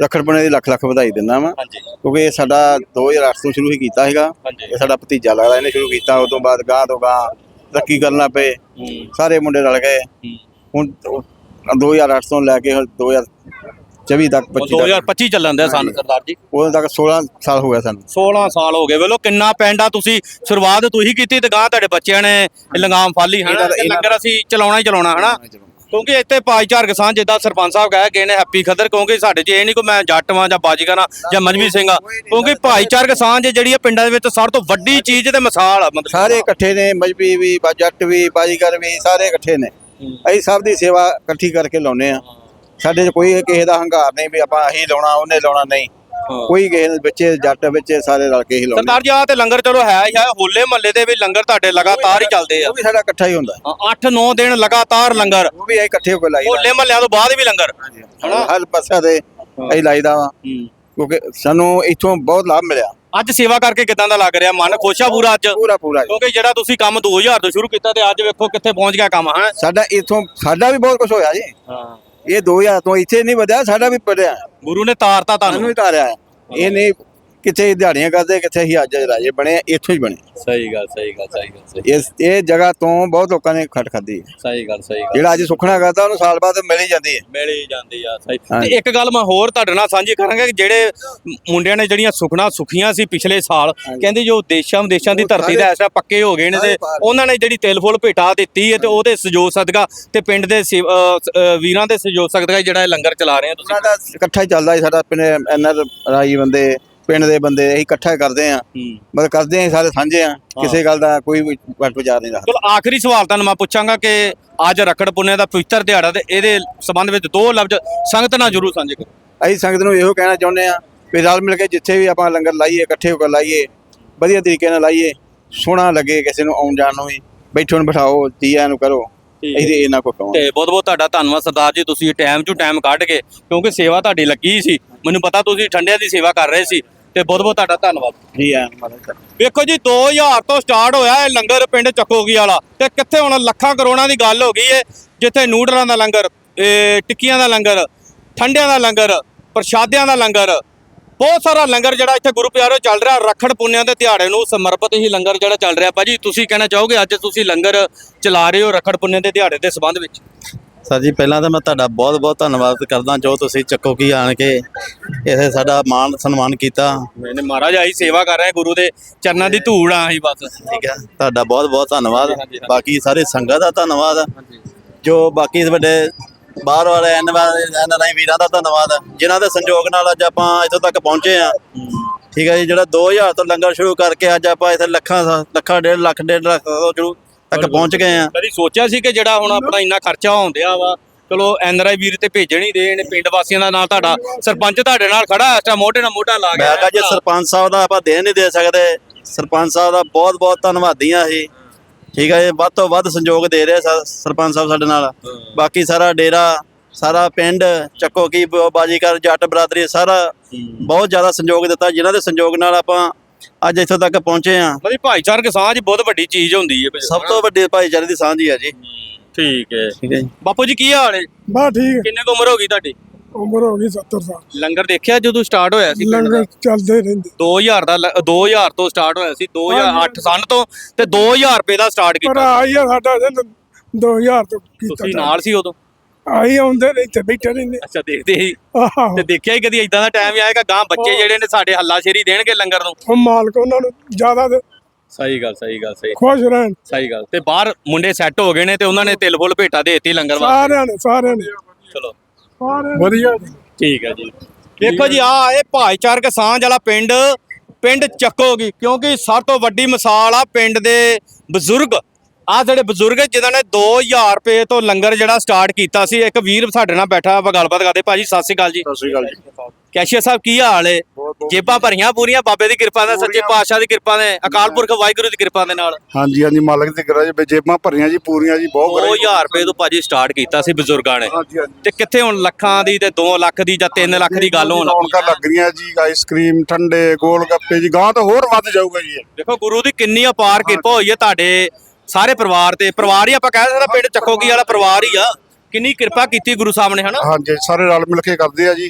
ਰੱਖੜ ਪੁਣੇ ਦੀ ਲੱਖ ਲੱਖ ਵਧਾਈ ਦਿੰਦਾ ਵਾਂ। ਹਾਂਜੀ। ਕਿਉਂਕਿ ਇਹ ਸਾਡਾ 2008 ਤੋਂ ਸ਼ੁਰੂ ਹੀ ਕੀਤਾ ਹੈਗਾ ਇਹ ਸਾਡਾ ਭਤੀਜਾ ਲੱਗਦਾ ਇਹਨੇ ਸ਼ੁਰੂ ਕੀਤਾ ਉਸ ਤੋਂ ਬਾਅਦ ਗਾਂ ਤੋਂ ਗਾਂ ਤਰੱਕੀ ਕਰਨਾ ਪਏ। ਸਾਰੇ ਮੁੰਡੇ ਰਲ ਗਏ। ਹੁਣ ਉਹ 2008 ਤੋਂ ਲੈ ਕੇ ਹੁਣ 2024 ਤੱਕ 25 ਤੱਕ। 2025 ਚੱਲਣ ਦਿਆ ਸਾਨੂੰ ਸਰਦਾਰ ਜੀ। ਉਦੋਂ ਤੱਕ 16 ਸਾਲ ਹੋ ਗਿਆ ਸਾਨੂੰ। 16 ਸਾਲ ਹੋ ਗਏ। ਵੇਲੋ ਕਿੰਨਾ ਪੈਂਡਾ ਤੁਸੀਂ ਸ਼ੁਰੂਆਤ ਤੁਸੀਂ ਕੀਤੀ ਤੇ ਗਾਂ ਤੁਹਾਡੇ ਬੱਚਿਆਂ ਨੇ ਲੰਗਾਮ ਫਾਲੀ ਦਾ- ਇਹਨਾਂ ਲੰਗਰ ਅਸੀਂ ਚਲਾਉਣਾ ਹੀ ਚਲਾਉਣਾ ਹਨਾ? ਕਿਉਂਕਿ ਇੱਥੇ ਭਾਈਚਾਰ ਕਿਸਾਨ ਜਿੱਦਾਂ ਸਰਪੰਚ ਸਾਹਿਬ ਕਹੇ ਗਏ ਨੇ ਹੈਪੀ ਖੱਦਰ ਕਿਉਂਕਿ ਸਾਡੇ 'ਚ ਇਹ ਨਹੀਂ ਕੋਈ ਮੈਂ ਜੱਟ ਵਾਂ ਜਾਂ ਬਾਜੀਗਰ ਆ ਜਾਂ ਮਜਬੀ ਸਿੰਘ ਆ। ਕਿਉਂਕਿ ਭਾਈਚਾਰ ਕਿਸਾਨ ਜੇ ਜਿਹੜੀ ਆ ਪਿੰਡਾਂ ਦੇ ਵਿੱਚ ਸਭ ਤੋਂ ਵੱਡੀ ਚੀਜ਼ ਤੇ ਮਿਸਾਲ ਆ ਮਤਲਬ ਸਾਰੇ ਇਕੱਠੇ ਨੇ ਮਜਬੀ ਵੀ ਜੱਟ ਵੀ ਬਾਜੀਗਰ ਵੀ ਸਾਰੇ ਇਕੱਠੇ ਨੇ। ਅਸੀਂ ਸਭ ਦੀ ਸੇਵਾ ਇਕੱਠੀ ਕਰਕੇ ਲਾਉਨੇ ਆ ਸਾਡੇ 'ਚ ਕੋਈ ਕਿਸੇ ਦਾ ਹੰਕਾਰ ਨਹੀਂ ਵੀ ਆਪਾਂ ਅਸੀਂ ਲਾਉਣਾ ਉਹਨੇ ਲਾਉਣਾ ਨਹੀਂ। ਕੋਈ ਕਿਸੇ ਦੇ ਬੱਚੇ ਜੱਟ ਬੱਚੇ ਸਾਰੇ ਰਲ ਕੇ ਹੀ ਲਾਉਨੇ ਸਰਦਾਰ ਜੀ ਆ ਤੇ ਲੰਗਰ ਚਲੋ ਹੈ ਹੀ ਹੈ ਹੋਲੇ ਮਹੱਲੇ ਦੇ ਵੀ ਲੰਗਰ ਤੁਹਾਡੇ ਲਗਾਤਾਰ ਹੀ ਚੱਲਦੇ ਆ। ਉਹ ਵੀ ਸਾਡਾ ਇਕੱਠਾ ਹੀ ਹੁੰਦਾ। 8-9 ਦਿਨ ਲਗਾਤਾਰ ਲੰਗਰ। ਉਹ ਵੀ ਅਸੀਂ ਇਕੱਠੇ ਹੋ ਕੇ ਲਾਈਦਾ ਹੋਲੇ ਮਹੱਲਿਆਂ ਤੋਂ ਬਾਅਦ ਵੀ ਲੰਗਰ। ਹਨਾ? ਹਰ ਪਾਸੇ ਦੇ ਅਸੀਂ ਲਾਈਦਾ ਵਾ। ਕਿਉਂਕਿ ਸਾਨੂੰ ਇੱਥੋਂ ਬਹੁਤ ਲਾਭ ਮਿਲਿਆ। ਅੱਜ ਸੇਵਾ ਕਰਕੇ ਕਿਦਾਂ ਦਾ ਲੱਗ ਰਿਹਾ? ਮਨ ਖੁਸ਼ ਆ ਪੂਰਾ ਅੱਜ? ਪੂਰਾ ਪੂਰਾ। ਕਿਉਂਕਿ ਜਿਹੜਾ ਤੁਸੀਂ ਕੰਮ 2000 ਤੋਂ ਸ਼ੁਰੂ ਕੀਤਾ ਤੇ ਅੱਜ ਵੇਖੋ ਕਿੱਥੇ ਪਹੁੰਚ ਗਿਆ ਕੰਮ ਹੈ? ਸਾਡਾ ਇੱਥੋਂ ਸਾਡਾ ਵੀ ਬਹੁਤ ਕੁਝ ਹੋਇਆ ਜੀ। ਹਾਂ। ਇਹ 2000 ਤੋਂ ਇੱਥੇ ਨਹੀਂ ਵਧਿਆ ਸਾਡਾ ਵੀ ਵਧਿਆ। ਗੁਰੂ ਨੇ ਤਾਰਤਾ ਸਾਨੂੰ ਤੁਹਾਨੂੰ ਵੀ ਤਾਰਿਆ ਹੈ। ਇਹ ਨਹੀਂ ਕਿੱਥੇ ਦਿਹਾੜੀਆਂ ਕਰਦੇ ਕਿੱਥੇ ਅਸੀਂ ਅੱਜ ਰਾਜੇ ਬਣੇ ਇੱਥੋਂ ਹੀ ਬਣੇ। ਸਹੀ ਗੱਲ ਸਹੀ ਗੱਲ ਸਹੀ ਗੱਲ ਸਹੀ ਇਸ ਇਹ ਜਗ੍ਹਾ ਤੋਂ ਬਹੁਤ ਲੋਕਾਂ ਨੇ ਖੱਟ ਖਾਧੀ ਹੈ। ਸਹੀ ਗੱਲ ਸਹੀ ਗੱਲ। ਜਿਹੜਾ ਅੱਜ ਸੁਖਣਾ ਕਰਦਾ ਉਹਨੂੰ ਸਾਲ ਬਾਅਦ ਮਿਲ ਹੀ ਜਾਂਦੀ ਹੈ। ਮਿਲ ਹੀ ਜਾਂਦੀ ਆ ਸਹੀ। ਹਾਂ। ਤੇ ਇੱਕ ਗੱਲ ਮੈਂ ਹੋਰ ਤੁਹਾਡੇ ਨਾਲ ਸਾਂਝੀ ਕਰਾਂਗਾ ਕਿ ਜਿਹੜੇ ਮੁੰਡਿਆਂ ਨੇ ਜਿਹੜੀਆਂ ਸੁਖਣਾ ਸੁਖੀਆਂ ਸੀ ਪਿਛਲੇ ਸਾਲ ਕਹਿੰਦੇ ਜੋ ਦੇਸ਼ਾਂ ਵਿਦੇਸ਼ਾਂ ਦੀ ਧਰਤੀ ਦਾ ਤਰ੍ਹਾਂ ਪੱਕੇ ਹੋ ਗਏ ਨੇ ਤੇ। ਉਹਨਾਂ ਨੇ ਜਿਹੜੀ ਤਿਲ ਫੁੱਲ ਭੇਟਾ ਦਿੱਤੀ ਹੈ ਤੇ ਉਹਦੇ ਸਹਿਯੋਗ ਸਦਕਾ ਤੇ ਪਿੰਡ ਦੇ ਵੀਰਾਂ ਦੇ ਸਹਿਯੋਗ ਸਦਕਾ ਹੀ ਜਿਹੜਾ ਇਹ ਲੰਗਰ ਚਲਾ ਰਹੇ ਆ ਤੁਸੀਂ। ਸਾਡਾ ਇਕੱਠਾ ਹੀ ਚੱਲਦਾ ਸੀ ਸਾਡਾ ਪਿੰਡ ਐਨਆਰ ਰਾਈ ਬੰਦੇ ਪਿੰਡ ਦੇ ਬੰਦੇ ਅਸੀਂ ਇਕੱਠਾ ਕਰਦੇ ਆ ਮਤਲਬ ਕਰਦੇ ਆ ਸਾਰੇ ਸਾਂਝੇ ਆ ਕਿਸੇ ਗੱਲ ਦਾ ਕੋਈ ਵੱਟ ਵਿਚਾਰ ਨਹੀਂ ਰੱਖਦਾ। ਚਲੋ ਆਖਰੀ ਸਵਾਲ ਤੁਹਾਨੂੰ ਮੈਂ ਪੁੱਛਾਂਗਾ ਕਿ ਅੱਜ ਰੱਖੜ ਪੁੰਨੇ ਦਾ ਪਵਿੱਤਰ ਦਿਹਾੜਾ ਤੇ ਇਹਦੇ ਸੰਬੰਧ ਵਿੱਚ ਦੋ ਲਫ਼ਜ਼ ਸੰਗਤ ਨਾਲ ਜ਼ਰੂਰ ਸਾਂਝੇ ਕਰੋ। ਅਸੀਂ ਸੰਗਤ ਨੂੰ ਇਹੋ ਕਹਿਣਾ ਚਾਹੁੰਦੇ ਆ ਵੀ ਰਲ ਮਿਲ ਕੇ ਜਿੱਥੇ ਵੀ ਆਪਾਂ ਲੰਗਰ ਲਾਈਏ ਇਕੱਠੇ ਹੋ ਕੇ ਲਾਈਏ ਵਧੀਆ ਤਰੀਕੇ ਨਾਲ ਲਾਈਏ ਸੋਹਣਾ ਲੱਗੇ ਕਿਸੇ ਨੂੰ ਆਉਣ ਜਾਣ ਨੂੰ ਵੀ ਬੈਠੋ ਨੂੰ ਬਿਠਾਓ ਤੀਆਂ ਨੂੰ ਕਰੋ ਤੇ ਇਹਨਾਂ ਕੋ ਕਹੋ ਤੇ ਬਹੁਤ ਬਹੁਤ ਤੁਹਾਡਾ ਧੰਨਵਾਦ ਸਰਦਾਰ ਜੀ ਤੁਸੀਂ ਟਾਈਮ ਟੂ ਟਾਈਮ ਕੱਢ ਕੇ ਕਿਉਂਕਿ ਸੇਵਾ ਤੁਹਾਡੀ ਲੱਗੀ ਸੀ ਮੈਨੂੰ ਪਤਾ ਤੁਸੀਂ ਠੰਡਿਆਂ ਦੀ ਸੇਵਾ ਕਰ ਰਹੇ ਸੀ ਤੇ ਬਹੁਤ ਬਹੁਤ ਤੁਹਾਡਾ ਧੰਨਵਾਦ। ਜੀ ਆ ਮਹਾਰਾਜ ਵੇਖੋ ਜੀ 2000 ਤੋਂ ਸਟਾਰਟ ਹੋਇਆ ਇਹ ਲੰਗਰ ਪਿੰਡ ਚੱਕੋਗੀ ਵਾਲਾ। ਤੇ ਕਿੱਥੇ ਹੁਣ ਲੱਖਾਂ ਕਰੋੜਾਂ ਦੀ ਗੱਲ ਹੋ ਗਈ ਏ ਜਿੱਥੇ ਨੂਡਲਾਂ ਦਾ ਲੰਗਰ ਇਹ ਟਿੱਕੀਆਂ ਦਾ ਲੰਗਰ ਠੰਡਿਆਂ ਦਾ ਲੰਗਰ ਪ੍ਰਸ਼ਾਦਿਆਂ ਦਾ ਲੰਗਰ ਬਹੁਤ ਸਾਰਾ ਲੰਗਰ ਜਿਹੜਾ ਇੱਥੇ ਗੁਰੂ ਪਿਆਰੋ ਚੱਲ ਰਿਹਾ ਰੱਖੜ ਪੁੰਨਿਆਂ ਦੇ ਦਿਹਾੜੇ ਨੂੰ ਸਮਰਪਿਤ ਹੀ ਲੰਗਰ ਜਿਹੜਾ ਚੱਲ ਰਿਹਾ। ਭਾਜੀ ਤੁਸੀਂ ਕਹਿਣਾ ਚਾਹੋਗੇ ਅੱਜ ਤੁਸੀਂ ਲੰਗਰ ਚਲਾ ਰਹੇ ਹੋ ਰੱਖੜ ਪੁੰਨਿਆਂ ਦੇ ਦਿਹਾੜੇ ਦੇ ਸੰਬੰਧ ਵਿੱਚ? ਸਰ ਜੀ ਪਹਿਲਾਂ ਤਾਂ ਮੈਂ ਤੁਹਾਡਾ ਬਹੁਤ ਬਹੁਤ ਧੰਨਵਾਦ ਕਰਦਾ ਜੋ ਤੁਸੀਂ ਚੱਕੋ ਕੀ ਆਣ ਕੇ ਇਥੇ ਸਾਡਾ ਮਾਣ ਸਨਮਾਨ ਕੀਤਾ। ਮੈਨੇ ਮਹਾਰਾਜ ਆਹੀ ਸੇਵਾ ਕਰ ਰਹੇ ਗੁਰੂ ਦੇ ਚਰਨਾਂ ਦੀ ਧੂੜ ਆ ਆਹੀ ਬਸ। ਠੀਕ ਹੈ ਤੁਹਾਡਾ ਬਹੁਤ ਬਹੁਤ ਧੰਨਵਾਦ। ਬਾਕੀ ਸਾਰੇ ਸੰਗਤ ਦਾ ਧੰਨਵਾਦ। ਜੋ ਬਾਕੀ ਵੱਡੇ ਬਾਹਰ ਵਾਲੇ ਐਨ ਵਾਲੇ ਐਨ ਰਾਈ ਵੀਰਾਂ ਦਾ ਧੰਨਵਾਦ। ਜਿਨ੍ਹਾਂ ਦੇ ਸੰਯੋਗ ਨਾਲ ਅੱਜ ਆਪਾਂ ਇੱਥੋਂ ਤੱਕ ਪਹੁੰਚੇ ਆ ਠੀਕ ਹੈ ਜੀ ਜਿਹੜਾ 2000 ਤੋਂ ਲੰਗਰ ਸ਼ੁਰੂ ਕਰਕੇ ਅੱਜ ਆਪਾਂ ਇੱਥੇ ਲੱਖਾਂ ਲੱਖਾਂ ਡੇਢ ਲੱਖ ਡੇਢ ਲੱਖ ਤੋਂ ਸ਼ੁਰੂ ਤੱਕ ਪਹੁੰਚ ਗਏ ਆ। ਕਦੀ ਸੋਚਿਆ ਸੀ ਕਿ ਜਿਹੜਾ ਹੁਣ ਆਪਣਾ ਇੰਨਾ ਖਰਚਾ ਹੁੰਦਿਆ ਵਾ ਚਲੋ ਐਨਆਰਆਈ ਵੀਰ ਤੇ ਭੇਜਣ ਹੀ ਦੇਣ ਪਿੰਡ ਵਾਸੀਆਂ ਦਾ ਨਾਲ ਤੁਹਾਡਾ ਸਰਪੰਚ ਤੁਹਾਡੇ ਨਾਲ ਖੜਾ ਇਸ ਮੋਢੇ ਨਾਲ ਮੋਢਾ ਲਾ ਮੈਂ ਗਿਆ ਕਹਾਂ ਜੇ ਸਰਪੰਚ ਸਾਹਿਬ ਦਾ ਆਪਾਂ ਦੇ ਨਹੀਂ ਦੇ ਸਕਦੇ ਸਰਪੰਚ ਸਾਹਿਬ ਦਾ ਬਹੁਤ ਬਹੁਤ ਧੰਨਵਾਦੀ ਆ ਅਸੀਂ। ਠੀਕ ਹੈ ਜੀ ਵੱਧ ਤੋਂ ਵੱਧ ਸੰਯੋਗ ਦੇ ਰਹੇ ਸਰ- ਸਰਪੰਚ ਸਾਹਿਬ ਸਾਡੇ ਨਾਲ। ਬਾਕੀ ਸਾਰਾ ਡੇਰਾ ਸਾਰਾ ਪਿੰਡ ਚੱਕੋ ਕੀ ਬ- ਬਾਜੀਗਰ ਜੱਟ ਬਰਾਦਰੀ ਸਾਰਾ ਬਹੁਤ ਜ਼ਿਆਦਾ ਸੰਯੋਗ ਦਿੱਤਾ ਜਿਨ੍ਹਾਂ ਦੇ ਸੰਯੋਗ ਨਾਲ ਆਪਾਂ ਅੱਜ ਇੱਥੋਂ ਤੱਕ ਪਹੁੰਚੇ ਆ ਮਤਲਬ ਭਾਈਚਾਰਕ ਸਾਂਝ ਬਹੁਤ ਵੱਡੀ ਚੀਜ਼ ਹੁੰਦੀ ਹੈ ਸਭ ਤੋਂ ਵੱਡੀ ਭਾਈਚਾਰੇ ਦੀ ਸਾਂਝੀ ਆ ਜੀ। ਠੀਕ ਹੈ। ਠੀਕ ਹੈ ਜੀ। ਬਾਪੂ ਜੀ ਕੀ ਹਾਲ ਹੈ? ਬਾ ਠੀਕ ਕਿੰਨੇ ਕੁ ਉਮਰ ਹੋ ਗਈ ਤੁਹਾਡੀ? ਉਮਰ ਹੋ ਗਈ 70 ਸਾਲ। ਲੰਗਰ ਦੇਖਿਆ ਜਦੋਂ ਸਟਾਰਟ ਹੋਇਆ ਸੀ? ਪਿੰਡ ਦਾ ਲੰਗਰ ਚੱਲਦੇ ਰਹਿੰਦੇ। 2000 ਦਾ ਲ- 2000 ਤੋਂ ਸਟਾਰਟ ਹੋਇਆ ਸੀ 2008 ਸਾਲ ਤੋਂ ਤੇ 2000 ਰੁਪਏ ਦਾ ਸਟਾਰਟ ਪਰ ਕੀਤਾ। ਆਈ ਆ ਸਾਡਾ ਇਹਨੇ 2000 ਤੋਂ ਕੀਤਾ। ਤੁਸੀਂ ਨਾਲ ਸੀ ਉਦੋਂ? ਆਈ ਆਉਂਦੇ ਨੇ ਇੱਥੇ ਬੈਠੇ ਰਹਿੰਦੇ ਅੱਛਾ ਦੇਖਦੇ ਸੀ। ਆਹੋ। ਤੇ ਦੇਖਿਆ ਹੀ ਕਦੀ ਇਦਾਂ ਦਾ ਟਾਈਮ ਆਏਗਾ ਗਾਂ ਬੱਚੇ ਜਿਹੜੇ ਨੇ ਸਾਡੇ ਹੱਲਾਸ਼ੇਰੀ ਦੇਣਗੇ ਲੰਗਰ ਨੂੰ? ਉਹ ਮਾਲਕ ਉਹਨਾਂ ਨੂੰ ਜ਼ਿਆਦਾ ਦੇ ਸਹੀ ਗੱਲ ਸਹੀ ਗੱਲ ਸਹੀ। ਖੁਸ਼ ਰਹਿਣ। ਸਹੀ ਗੱਲ। ਤੇ ਬਾਹਰ ਮੁੰਡੇ ਸੈੱਟ ਹੋ ਗਏ ਨੇ ਤੇ ਉਹਨਾਂ ਨੇ ਤਿਲ ਫੁੱਲ ਭੇਟਾ ਦੇ ਦਿੱਤੀ ਲੰਗਰ ਵਾਸਤੇ। ਸਾਰਿਆਂ ਨੇ ਸਾਰਿਆਂ ਨੇ। ਚਲੋ। ਸਾਰਿਆਂ ਨੇ। ਵਧੀਆ ਜੀ। ਠੀਕ ਹੈ ਜੀ। ਦੇਖੋ ਜੀ ਆ ਇਹ ਭਾਈਚਾਰਕ ਸਾਂਝ ਵਾਲਾ ਪਿੰਡ ਪਿੰਡ ਚੱਕੋਗੀ ਕਿਉਂਕਿ ਸਭ ਤੋਂ ਵੱਡੀ ਮਿਸਾਲ ਆ ਪਿੰਡ ਦੇ ਬਜ਼ੁਰਗ ਆ ਜਿਹੜੇ ਬਜ਼ੁਰਗ ਜਿਨ੍ਹਾਂ ਨੇ 2000 ਰੁਪਏ ਤੋਂ ਲੰਗਰ ਜਿਹੜਾ ਸਟਾਰਟ ਕੀਤਾ ਸੀ ਇੱਕ ਵੀਰ ਸਾਡੇ ਨਾਲ ਬੈਠਾ ਆਪਾਂ ਗੱਲਬਾਤ ਕਰਦੇ। ਭਾਜੀ ਸਤਿ ਸ਼੍ਰੀ ਅਕਾਲ ਜੀ। ਸਤਿ ਸ਼੍ਰੀ ਅਕਾਲ ਜੀ। ਕੈਸ਼ੀਅਰ ਸਾਹਿਬ ਕੀ ਹਾਲ ਏ? ਜੇਬਾਂ ਭਰੀਆਂ ਪੂਰੀਆਂ ਬਾਬੇ ਦੀ ਕਿਰਪਾ ਨਾਲ ਸੱਚੇ ਪਾਤਸ਼ਾਹ ਦੀ ਕਿਰਪਾ ਨੇ ਅਕਾਲ ਪੁਰਖ ਵਾਹਿਗੁਰੂ ਦੀ ਕਿਰਪਾ ਦੇ ਨਾਲ। ਹਾਂਜੀ ਹਾਂਜੀ ਮਾਲਕ ਦੀ ਕਿਰਪਾ ਜੀ ਜੇਬਾਂ ਭਰੀਆਂ ਜੀ ਪੂਰੀਆਂ ਜੀ ਬਹੁਤ 2000 ਰੁਪਏ ਤੋਂ ਭਾਜੀ ਸਟਾਰਟ ਕੀਤਾ ਸੀ ਬਜ਼ੁਰਗਾਂ ਨੇ। ਹਾਂਜੀ ਹਾਂਜੀ। ਤੇ ਕਿੱਥੇ ਹੁਣ ਲੱਖਾਂ ਦੀ ਤੇ 2 ਲੱਖ ਦੀ ਜਾਂ 3 ਲੱਖ ਦੀ ਗੱਲ ਹੋਣ। ਰੌਣਕਾਂ ਲੱਗ ਰਹੀਆਂ ਜੀ ਆਈਸਕ੍ਰੀਮ ਠੰਡੇ ਗੋਲ ਗੱਪੇ ਜੀ ਗਾਂ ਤਾਂ ਹੋਰ ਵੱਧ ਜਾਊਗਾ ਜੀ। ਦੇਖੋ ਗੁਰੂ ਦੀ ਕਿੰਨੀ ਅਪਾਰ ਕਿਰਪਾ ਹੋਈ ਹੈ ਤੁਹਾਡੇ ਸਾਰੇ ਪਰਿਵਾਰ ਤੇ ਪਰਿਵਾਰ ਹੀ ਆਪਾਂ ਕਹਿ ਸਕਦੇ ਪਿੰਡ ਚੱਕੋਗੀ ਵਾਲਾ ਪਰਿਵਾਰ ਹੀ ਆ। ਕਿੰਨੀ ਕਿਰਪਾ ਕੀਤੀ ਗੁਰੂ ਸਾਹਿਬ ਨੇ ਹਨਾ? ਹਾਂਜੀ ਸਾਰੇ ਰਲ ਮਿਲ ਕੇ ਕਰਦੇ ਆ ਜੀ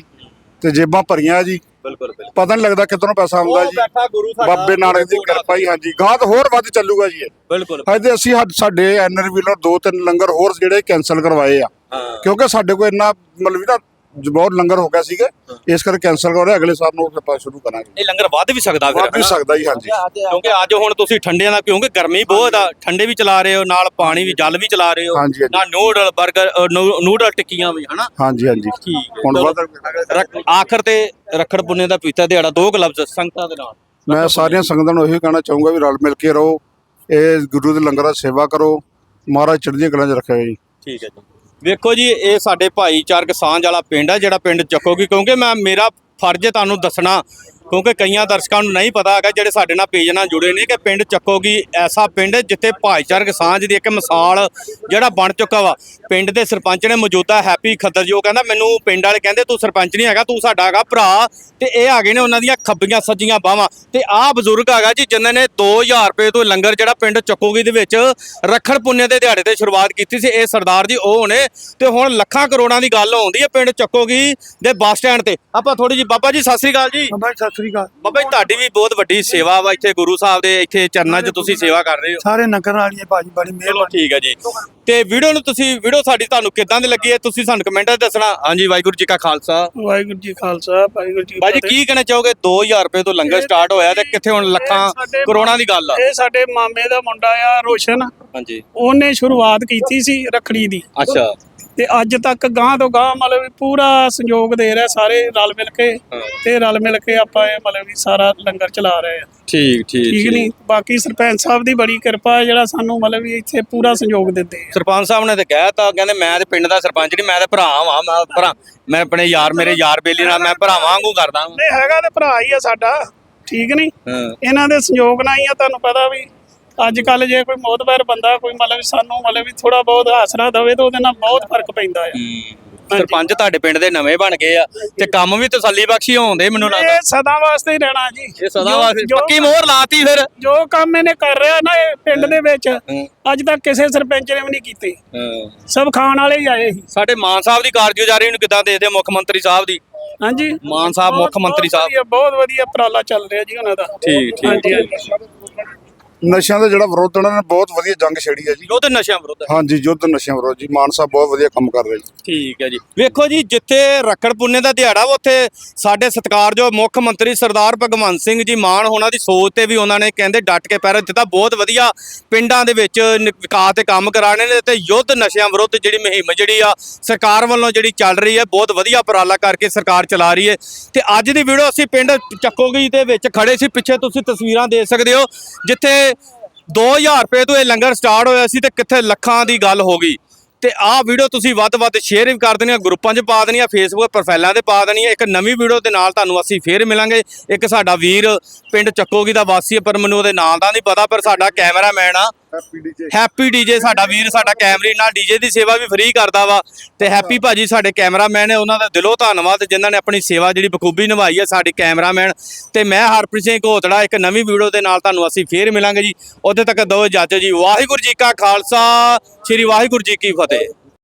ਤੇ ਜੇਬਾਂ ਭਰੀਆਂ ਜੀ। ਬਿਲਕੁਲ ਬਿਲਕੁਲ। ਪਤਾ ਨਹੀਂ ਲੱਗਦਾ ਕਿੱਧਰੋਂ ਪੈਸਾ ਆਉਂਦਾ ਜੀ। ਬੈਠਾ ਗੁਰੂ ਸਾਡਾ ਬਾਬੇ ਨਾਨਕ ਦੀ ਕਿਰਪਾ ਹੀ ਹਾਂਜੀ। ਗਾਂ ਤਾਂ ਹੋਰ ਵੱਧ ਚੱਲੂਗਾ ਜੀ। ਬਿਲਕੁਲ। ਤੇ ਅਸੀਂ ਸਾਡੇ- ਐਨਆਰ ਵੀਲਰ ਦੋ ਤਿੰਨ ਲੰਗਰ ਹੋਰ ਜਿਹੜੇ ਕੈਨਸਲ ਕਰਵਾਏ ਆ। ਕਿਉਂਕਿ ਸਾਡੇ ਕੋਲ ਇੰਨਾ ਮਤਲਬ ਵੀ ਨਾ ਬਹੁਤ ਲੰਗਰ ਹੋ ਗਿਆ ਸੀਗੇ। ਇਸ ਕਰਕੇ ਕੈਨਸਲ ਕਰ ਰਹੇ ਅਗਲੇ ਸਾਲ ਨੂੰ ਆਪਾਂ ਸ਼ੁਰੂ ਕਰਾਂਗੇ। ਇਹ ਲੰਗਰ ਵੱਧ ਵੀ ਸਕਦਾ ਫਿਰ ਵੱਧ ਵੀ? ਸਕਦਾ ਜੀ ਹਾਂਜੀ। ਕਿਉਂਕਿ ਅੱਜ ਹੁਣ ਤੁਸੀਂ ਠੰਡਿਆਂ ਦਾ ਕਿਉਂਕਿ ਗਰਮੀ ਬਹੁਤ ਆ ਠੰਡੇ ਵੀ ਚਲਾ ਰਹੇ ਹੋ ਨਾਲ ਪਾਣੀ ਵੀ ਜਲ ਵੀ ਚਲਾ ਰਹੇ ਹੋ ਹਾਂਜੀ, ਹਾਂਜੀ। ਨਾਲ ਨੂਡਲ 버ਗਰ ਨੂਡਲ ਟਿੱਕੀਆਂ ਵੀ ਹਨਾ? ਹਾਂਜੀ ਹਾਂਜੀ। ਠੀਕ ਹੈ। ਹੁਣ। ਵੱਧ ਰੱਖ- ਆਖਰ ਤੇ ਰੱਖੜ ਪੁੰਨੇ ਦਾ ਪੀਤਾ ਦਿਹਾੜਾ ਦੋ ਕੁ ਲਫ਼ਜ਼ ਸੰਗਤਾਂ ਦੇ ਨਾਲ। ਮੈਂ ਸਾਰੀਆਂ ਸੰਗਤਾਂ ਨੂੰ ਇਹੀ ਕਹਿਣਾ ਚਾਹੂੰਗਾ ਵੀ ਰਲ ਮਿਲ ਕੇ ਰਹੋ ਇਹ ਗੁਰੂ ਦੇ ਲੰਗਰਾਂ ਦੀ ਸੇਵਾ ਕਰੋ ਮਹਾਰਾਜ ਚੜ੍ਹਦੀਆਂ ਕਲਾਂ 'ਚ ਰੱਖਿਆ ਜੀ। ਠੀਕ ਹੈ ਜੀ। ਵੇਖੋ ਜੀ, ਇਹ ਸਾਡੇ ਭਾਈਚਾਰਕ ਸਾਂਝ ਵਾਲਾ ਪਿੰਡ ਹੈ ਜਿਹੜਾ ਪਿੰਡ ਚੱਕੋਗੀ, ਕਿਉਂਕਿ ਮੈਂ, ਮੇਰਾ ਫਰਜ਼ ਤੁਹਾਨੂੰ ਦੱਸਣਾ ਕਿਉਂਕਿ ਕਈਆਂ ਦਰਸ਼ਕਾਂ ਨੂੰ ਨਹੀਂ ਪਤਾ ਹੈਗਾ ਜਿਹੜੇ ਸਾਡੇ ਨਾਲ ਪੇਜ ਨਾਲ ਜੁੜੇ ਨੇ ਕਿ ਪਿੰਡ ਚੱਕੋਗੀ ਐਸਾ ਪਿੰਡ ਜਿੱਥੇ ਭਾਈਚਾਰਕ ਸਾਂਝ ਦੀ ਇੱਕ ਮਿਸਾਲ ਜਿਹੜਾ ਬਣ ਚੁੱਕਾ ਵਾ। ਪਿੰਡ ਦੇ ਸਰਪੰਚ ਨੇ ਮੌਜੂਦਾ ਹੈਪੀ ਖੱਦਰ ਜੋ ਕਹਿੰਦਾ, ਮੈਨੂੰ ਪਿੰਡ ਵਾਲੇ ਕਹਿੰਦੇ, ਤੂੰ ਸਰਪੰਚ ਨਹੀਂ ਹੈਗਾ, ਤੂੰ ਸਾਡਾ ਹੈਗਾ ਭਰਾ ਤੇ ਇਹ ਆ ਗਏ ਨੇ ਉਹਨਾਂ ਦੀਆਂ ਖੱਬੀਆਂ ਸੱਜੀਆਂ ਬਾਹਾਂ। ਤੇ ਆਹ ਬਜ਼ੁਰਗ ਹੈਗਾ ਜੀ, ਜਿਨ੍ਹਾਂ ਨੇ 2000 ਰੁਪਏ ਤੋਂ ਲੰਗਰ ਜਿਹੜਾ ਪਿੰਡ ਚੱਕੋਗੀ ਦੇ ਵਿੱਚ ਰੱਖੜ ਪੁੰਨੇ ਦੇ ਦਿਹਾੜੇ ਤੇ ਸ਼ੁਰੂਆਤ ਕੀਤੀ ਸੀ, ਇਹ ਸਰਦਾਰ ਜੀ ਉਹ ਨੇ। ਤੇ ਹੁਣ ਲੱਖਾਂ ਕਰੋੜਾਂ ਦੀ ਗੱਲ ਆਉਂਦੀ ਹੈ ਪਿੰਡ ਚੱਕੋਗੀ ਦੇ ਬੱਸ ਸਟੈਂਡ ਤੇ। ਆਪਾਂ ਥੋੜੀ ਜੀ ਬਾਬਾ ਜੀ, ਸਤਿ ਸ੍ਰੀ ਅਕਾਲ ਜੀ। ਬਾਬਾ ਜੀ, ਸਤਿ ਸ੍ਰੀ ਅਕਾਲ। ਬਾਬਾ ਜੀ ਤੁਹਾਡੀ ਵੀ ਬਹੁਤ ਵੱਡੀ ਸੇਵਾ ਵਾ ਇੱਥੇ ਗੁਰੂ ਸਾਹਿਬ ਦੇ ਇੱਥੇ ਚਰਨਾਂ 'ਚ ਤੁਸੀਂ ਸੇਵਾ ਕਰ ਰਹੇ ਹੋ। ਸਾਰੇ ਨਗਰ ਵਾਲੀਆਂ ਭਾਜੀ ਬੜੀ ਚਲੋ ਮਿਹਰਬਾਨੀ ਠੀਕ ਹੈ ਜੀ। ਤੇ ਵੀਡੀਓ ਨੂੰ ਤੁਸੀਂ ਵੀਡੀਓ ਸਾਡੀ ਤੁਹਾਨੂੰ ਕਿੱਦਾਂ ਦੀ ਲੱਗੀ ਹੈ ਤੁਸੀਂ ਸਾਨੂੰ ਕਮੈਂਟਾਂ 'ਚ ਦੱਸਣਾ। ਹਾਂਜੀ ਵਾਹਿਗੁਰੂ ਜੀ ਕਾ ਖਾਲਸਾ। ਵਾਹਿਗੁਰੂ ਜੀ ਖਾਲਸਾ ਵਾਹਿਗੁਰੂ ਜੀ ਬਾਜੀ ਕੀ ਕਹਿਣਾ ਚਾਹੋਗੇ? 2000 ਰੁਪਏ ਤੋਂ ਲੰਗਰ ਸਟਾਰਟ ਹੋਇਆ ਤੇ ਕਿੱਥੇ ਹੁਣ ਲੱਖਾਂ ਕਰੋੜਾਂ ਦੀ ਗੱਲ ਆ। ਇਹ ਸਾਡੇ ਮਾਮੇ ਦਾ ਮੁੰਡਾ ਆ ਰੋਸ਼ਨ। ਹਾਂਜੀ। ਉਹਨੇ ਸ਼ੁਰੂਆਤ ਕੀਤੀ ਸੀ ਰਖੜੀ ਦੀ। ਅੱਛਾ। ਤੇ ਅੱਜ ਤੱਕ ਗਾਂ ਤੋਂ ਗਾਂ ਮਤਲਬ ਵੀ ਪੂਰਾ ਸਹਿਯੋਗ ਦੇ ਰਿਹਾ ਸਾਰੇ ਰਲ ਮਿਲ ਕੇ। ਤੇ ਰਲ ਮਿਲ ਕੇ ਆਪਾਂ ਇਹ ਮਤਲਬ ਵੀ ਸਾਰਾ ਲੰਗਰ ਚਲਾ ਰਹੇ ਆ ਠੀਕ ਠੀਕ ਠੀਕ ਨਹੀਂ? ਬਾਕੀ ਸਰਪੰਚ ਸਾਹਿਬ ਦੀ ਬੜੀ ਕਿਰਪਾ ਹੈ ਜਿਹੜਾ ਸਾਨੂੰ ਮਤਲਬ ਵੀ ਇੱਥੇ ਪੂਰਾ ਸਹਿਯੋਗ ਦਿੰਦੇ ਆ। ਸਰਪੰਚ ਸਾਹਿਬ ਨੇ ਤੇ ਕਹਿਤਾ ਕਹਿੰਦੇ ਮੈਂ ਤੇ ਪਿੰਡ ਦਾ ਸਰਪੰਚ ਨਹੀਂ ਮੈਂ ਤੇ ਭਰਾ ਵਾਂ ਮੈਂ ਭਰਾ ਮੈਂ ਆਪਣੇ ਯਾਰ ਮੇਰੇ ਯਾਰ ਬੇਲੀ ਨਾਲ ਮੈਂ ਭਰਾਵਾਂ ਵਾਂਗੂ ਕਰਦਾ ਵਾਂ। ਨਹੀਂ ਹੈਗਾ ਤੇ ਭਰਾ ਹੀ ਆ ਸਾਡਾ। ਠੀਕ ਨਹੀਂ? ਹਾਂ। ਇਹਨਾਂ ਦੇ ਸੰਯੋਗ ਨਾਲ ਹੀ ਆ ਤੁਹਾਨੂੰ ਪਤਾ ਵੀ। ਅੱਜ ਕੱਲ ਜੇ ਕੋਈ ਮੋਤਬਰ ਬੰਦਾ ਕੋਈ ਮਤਲਬ ਸਾਨੂੰ ਮਤਲਬ ਵੀ ਥੋੜਾ ਬਹੁਤ ਆਸਰਾ ਦਵੇ ਤਾਂ ਉਹਦੇ ਨਾਲ ਬਹੁਤ ਫ਼ਰਕ ਪੈਂਦਾ ਆ। ਸਰਪੰਚ ਤੁਹਾਡੇ ਪਿੰਡ ਦੇ ਨਵੇਂ ਬਣ ਗਏ ਆ ਤੇ ਕੰਮ ਵੀ ਤਸੱਲੀ ਬਖਸ਼ੀ ਹੋਉਂਦੇ ਮੈਨੂੰ ਲੱਗਦਾ। ਇਹ ਸਦਾ ਵਾਸਤੇ ਹੀ ਰਹਿਣਾ ਜੀ। ਇਹ ਸਦਾ ਵਾਸਤੇ ਜੋ- ਪੱਕੀ ਮੋਹਰ ਲਾਤੀ ਫਿਰ। ਜੋ ਕੰਮ ਇਹਨੇ ਕਰ ਰਿਹਾ ਨਾ ਇਹ ਪਿੰਡ ਦੇ ਵਿੱਚ ਅੱਜ ਤੱਕ ਕਿਸੇ ਸਰਪੰਚ ਨੇ ਵੀ ਨਹੀਂ ਕੀਤੇ। ਸਭ ਖਾਣ ਵਾਲੇ ਹੀ ਆਏ ਸੀ। ਸਾਡੇ ਮਾਨ ਸਾਹਿਬ ਦੀ ਕਾਰਜਗੁਜ਼ਾਰੀ ਨੂੰ ਕਿੱਦਾਂ ਦੇਖਦੇ ਹੋ ਮੁੱਖ ਮੰਤਰੀ ਸਾਹਿਬ ਦੀ? ਹਾਂਜੀ। ਮਾਨ ਸਾਹਿਬ ਮੁੱਖ ਮੰਤਰੀ ਬਹੁਤ ਸਾਹਿਬ। ਵਧੀਆ, ਬਹੁਤ ਵਧੀਆ ਉਪਰਾਲਾ ਚੱਲ ਰਿਹਾ ਜੀ ਉਹਨਾਂ ਦਾ। ਠੀਕ ਠੀਕ। ਹਾਂਜੀ ਹਾਂਜੀ। ਨਸ਼ਿਆਂ ਦਾ ਜਿਹੜਾ ਵਿਰੋਧ ਉਹਨਾਂ ਨੇ ਬਹੁਤ ਵਧੀਆ ਜੰਗ ਛੇੜੀ ਹੈ ਜੀ। ਯੁੱਧ ਨਸ਼ਿਆਂ ਵਿਰੁੱਧ ਹਾਂਜੀ ਯੁੱਧ ਨਸ਼ਿਆਂ ਵਿਰੋਧ ਜੀ ਮਾਨ ਸਾਹਿਬ ਬਹੁਤ ਵਧੀਆ ਕੰਮ ਕਰ ਰਹੇ ਜੀ। ਠੀਕ ਹੈ ਜੀ। ਵੇਖੋ ਜੀ ਜਿੱਥੇ ਰੱਖੜ ਪੁੰਨੇ ਦਾ ਦਿਹਾੜਾ ਵਾ ਉੱਥੇ ਸਾਡੇ ਸਤਿਕਾਰਯੋਗ ਮੁੱਖ ਮੰਤਰੀ ਸਰਦਾਰ ਭਗਵੰਤ ਸਿੰਘ ਜੀ ਮਾਨ ਹੋਣਾ ਦੀ ਸੋਚ ਤੇ ਵੀ ਉਹਨਾਂ ਨੇ ਕਹਿੰਦੇ ਡਟ ਕੇ ਪੈਰ ਦਿੱਤਾ ਬਹੁਤ ਵਧੀਆ ਪਿੰਡਾਂ ਦੇ ਵਿੱਚ ਨ- ਵਿਕਾਸ ਤੇ ਕੰਮ ਕਰਾਣੇ ਨੇ ਤੇ ਯੁੱਧ ਨਸ਼ਿਆਂ ਵਿਰੁੱਧ ਜਿਹੜੀ ਮੁਹਿੰਮ ਜਿਹੜੀ ਆ ਸਰਕਾਰ ਵੱਲੋਂ ਜਿਹੜੀ ਚੱਲ ਰਹੀ ਹੈ ਬਹੁਤ ਵਧੀਆ ਉਪਰਾਲਾ ਕਰਕੇ ਸਰਕਾਰ ਚਲਾ ਰਹੀ ਹੈ। ਤੇ ਅੱਜ ਦੀ ਵੀਡੀਓ ਅਸੀਂ ਪਿੰਡ ਚੱਕੋਗੀ ਦੇ ਵਿੱਚ ਖੜੇ ਸੀ ਪਿੱਛੇ ਤੁਸੀਂ ਤਸਵੀਰਾਂ ਦੇਖ ਸਕਦੇ ਹੋ ਜਿੱਥੇ 2000 ਰੁਪਏ ਤੋਂ ਇਹ ਲੰਗਰ ਸਟਾਰਟ ਹੋਇਆ ਸੀ ਤੇ ਕਿੱਥੇ ਲੱਖਾਂ ਦੀ ਗੱਲ ਹੋ ਗਈ। ਤੇ ਆਹ ਵੀਡੀਓ ਤੁਸੀਂ ਵੱਧ ਵੱਧ ਸ਼ੇਅਰ ਵੀ ਕਰ ਦੇਣੀ ਆ, ਗਰੁੱਪਾਂ 'ਚ ਪਾ ਦੇਣੀ ਆ ਫੇਸਬੁੱਕ ਪ੍ਰੋਫਾਈਲਾਂ ਤੇ ਪਾ ਦੇਣੀ ਆ। ਇੱਕ ਨਵੀਂ ਵੀਡੀਓ ਦੇ ਨਾਲ ਤੁਹਾਨੂੰ ਅਸੀਂ ਫੇਰ ਮਿਲਾਂਗੇ। ਇੱਕ ਸਾਡਾ ਵੀਰ ਪਿੰਡ ਚੱਕੋਗੀ ਦਾ ਵਾਸੀ ਹੈ ਪਰ ਮੈਨੂੰ ਉਹਦੇ ਨਾਂ ਦਾ ਨਹੀਂ ਪਤਾ, ਪਰ ਸਾਡਾ ਕੈਮਰਾਮੈਨ ਆ। ਹੈਪੀ ਡੀਜੇ ਸਾਡਾ ਵੀਰ ਸਾਡਾ ਕੈਮਰੇ ਨਾਲ ਡੀਜੇ ਦੀ ਸੇਵਾ ਵੀ ਫ੍ਰੀ ਕਰਦਾ ਵਾ। ਤੇ ਹੈਪੀ ਭਾਜੀ ਸਾਡੇ ਕੈਮਰਾਮੈਨ ਨੇ ਉਹਨਾਂ ਦਾ ਦਿਲੋਂ ਧੰਨਵਾਦ ਜਿਨ੍ਹਾਂ ਨੇ ਆਪਣੀ ਸੇਵਾ ਜਿਹੜੀ ਬਖੂਬੀ ਨਿਭਾਈ ਹੈ ਸਾਡੇ ਕੈਮਰਾਮੈਨ। ਤੇ ਮੈਂ ਹਰਪ੍ਰੀਤ ਸਿੰਘ ਘੋਤੜਾ ਇੱਕ ਨਵੀਂ ਵੀਡੀਓ ਦੇ ਨਾਲ ਤੁਹਾਨੂੰ ਅਸੀਂ ਫੇਰ ਮਿਲਾਂਗੇ ਜੀ। ਉਦੋਂ ਤੱਕ ਦੋ ਇਜਾਜ਼ਤ ਜੀ। ਵਾਹਿਗੁਰੂ ਜੀ ਕਾ ਖਾਲਸਾ ਸ੍ਰੀ ਵਾਹਿਗੁਰੂ ਜੀ ਕੀ ਫਤਿਹ।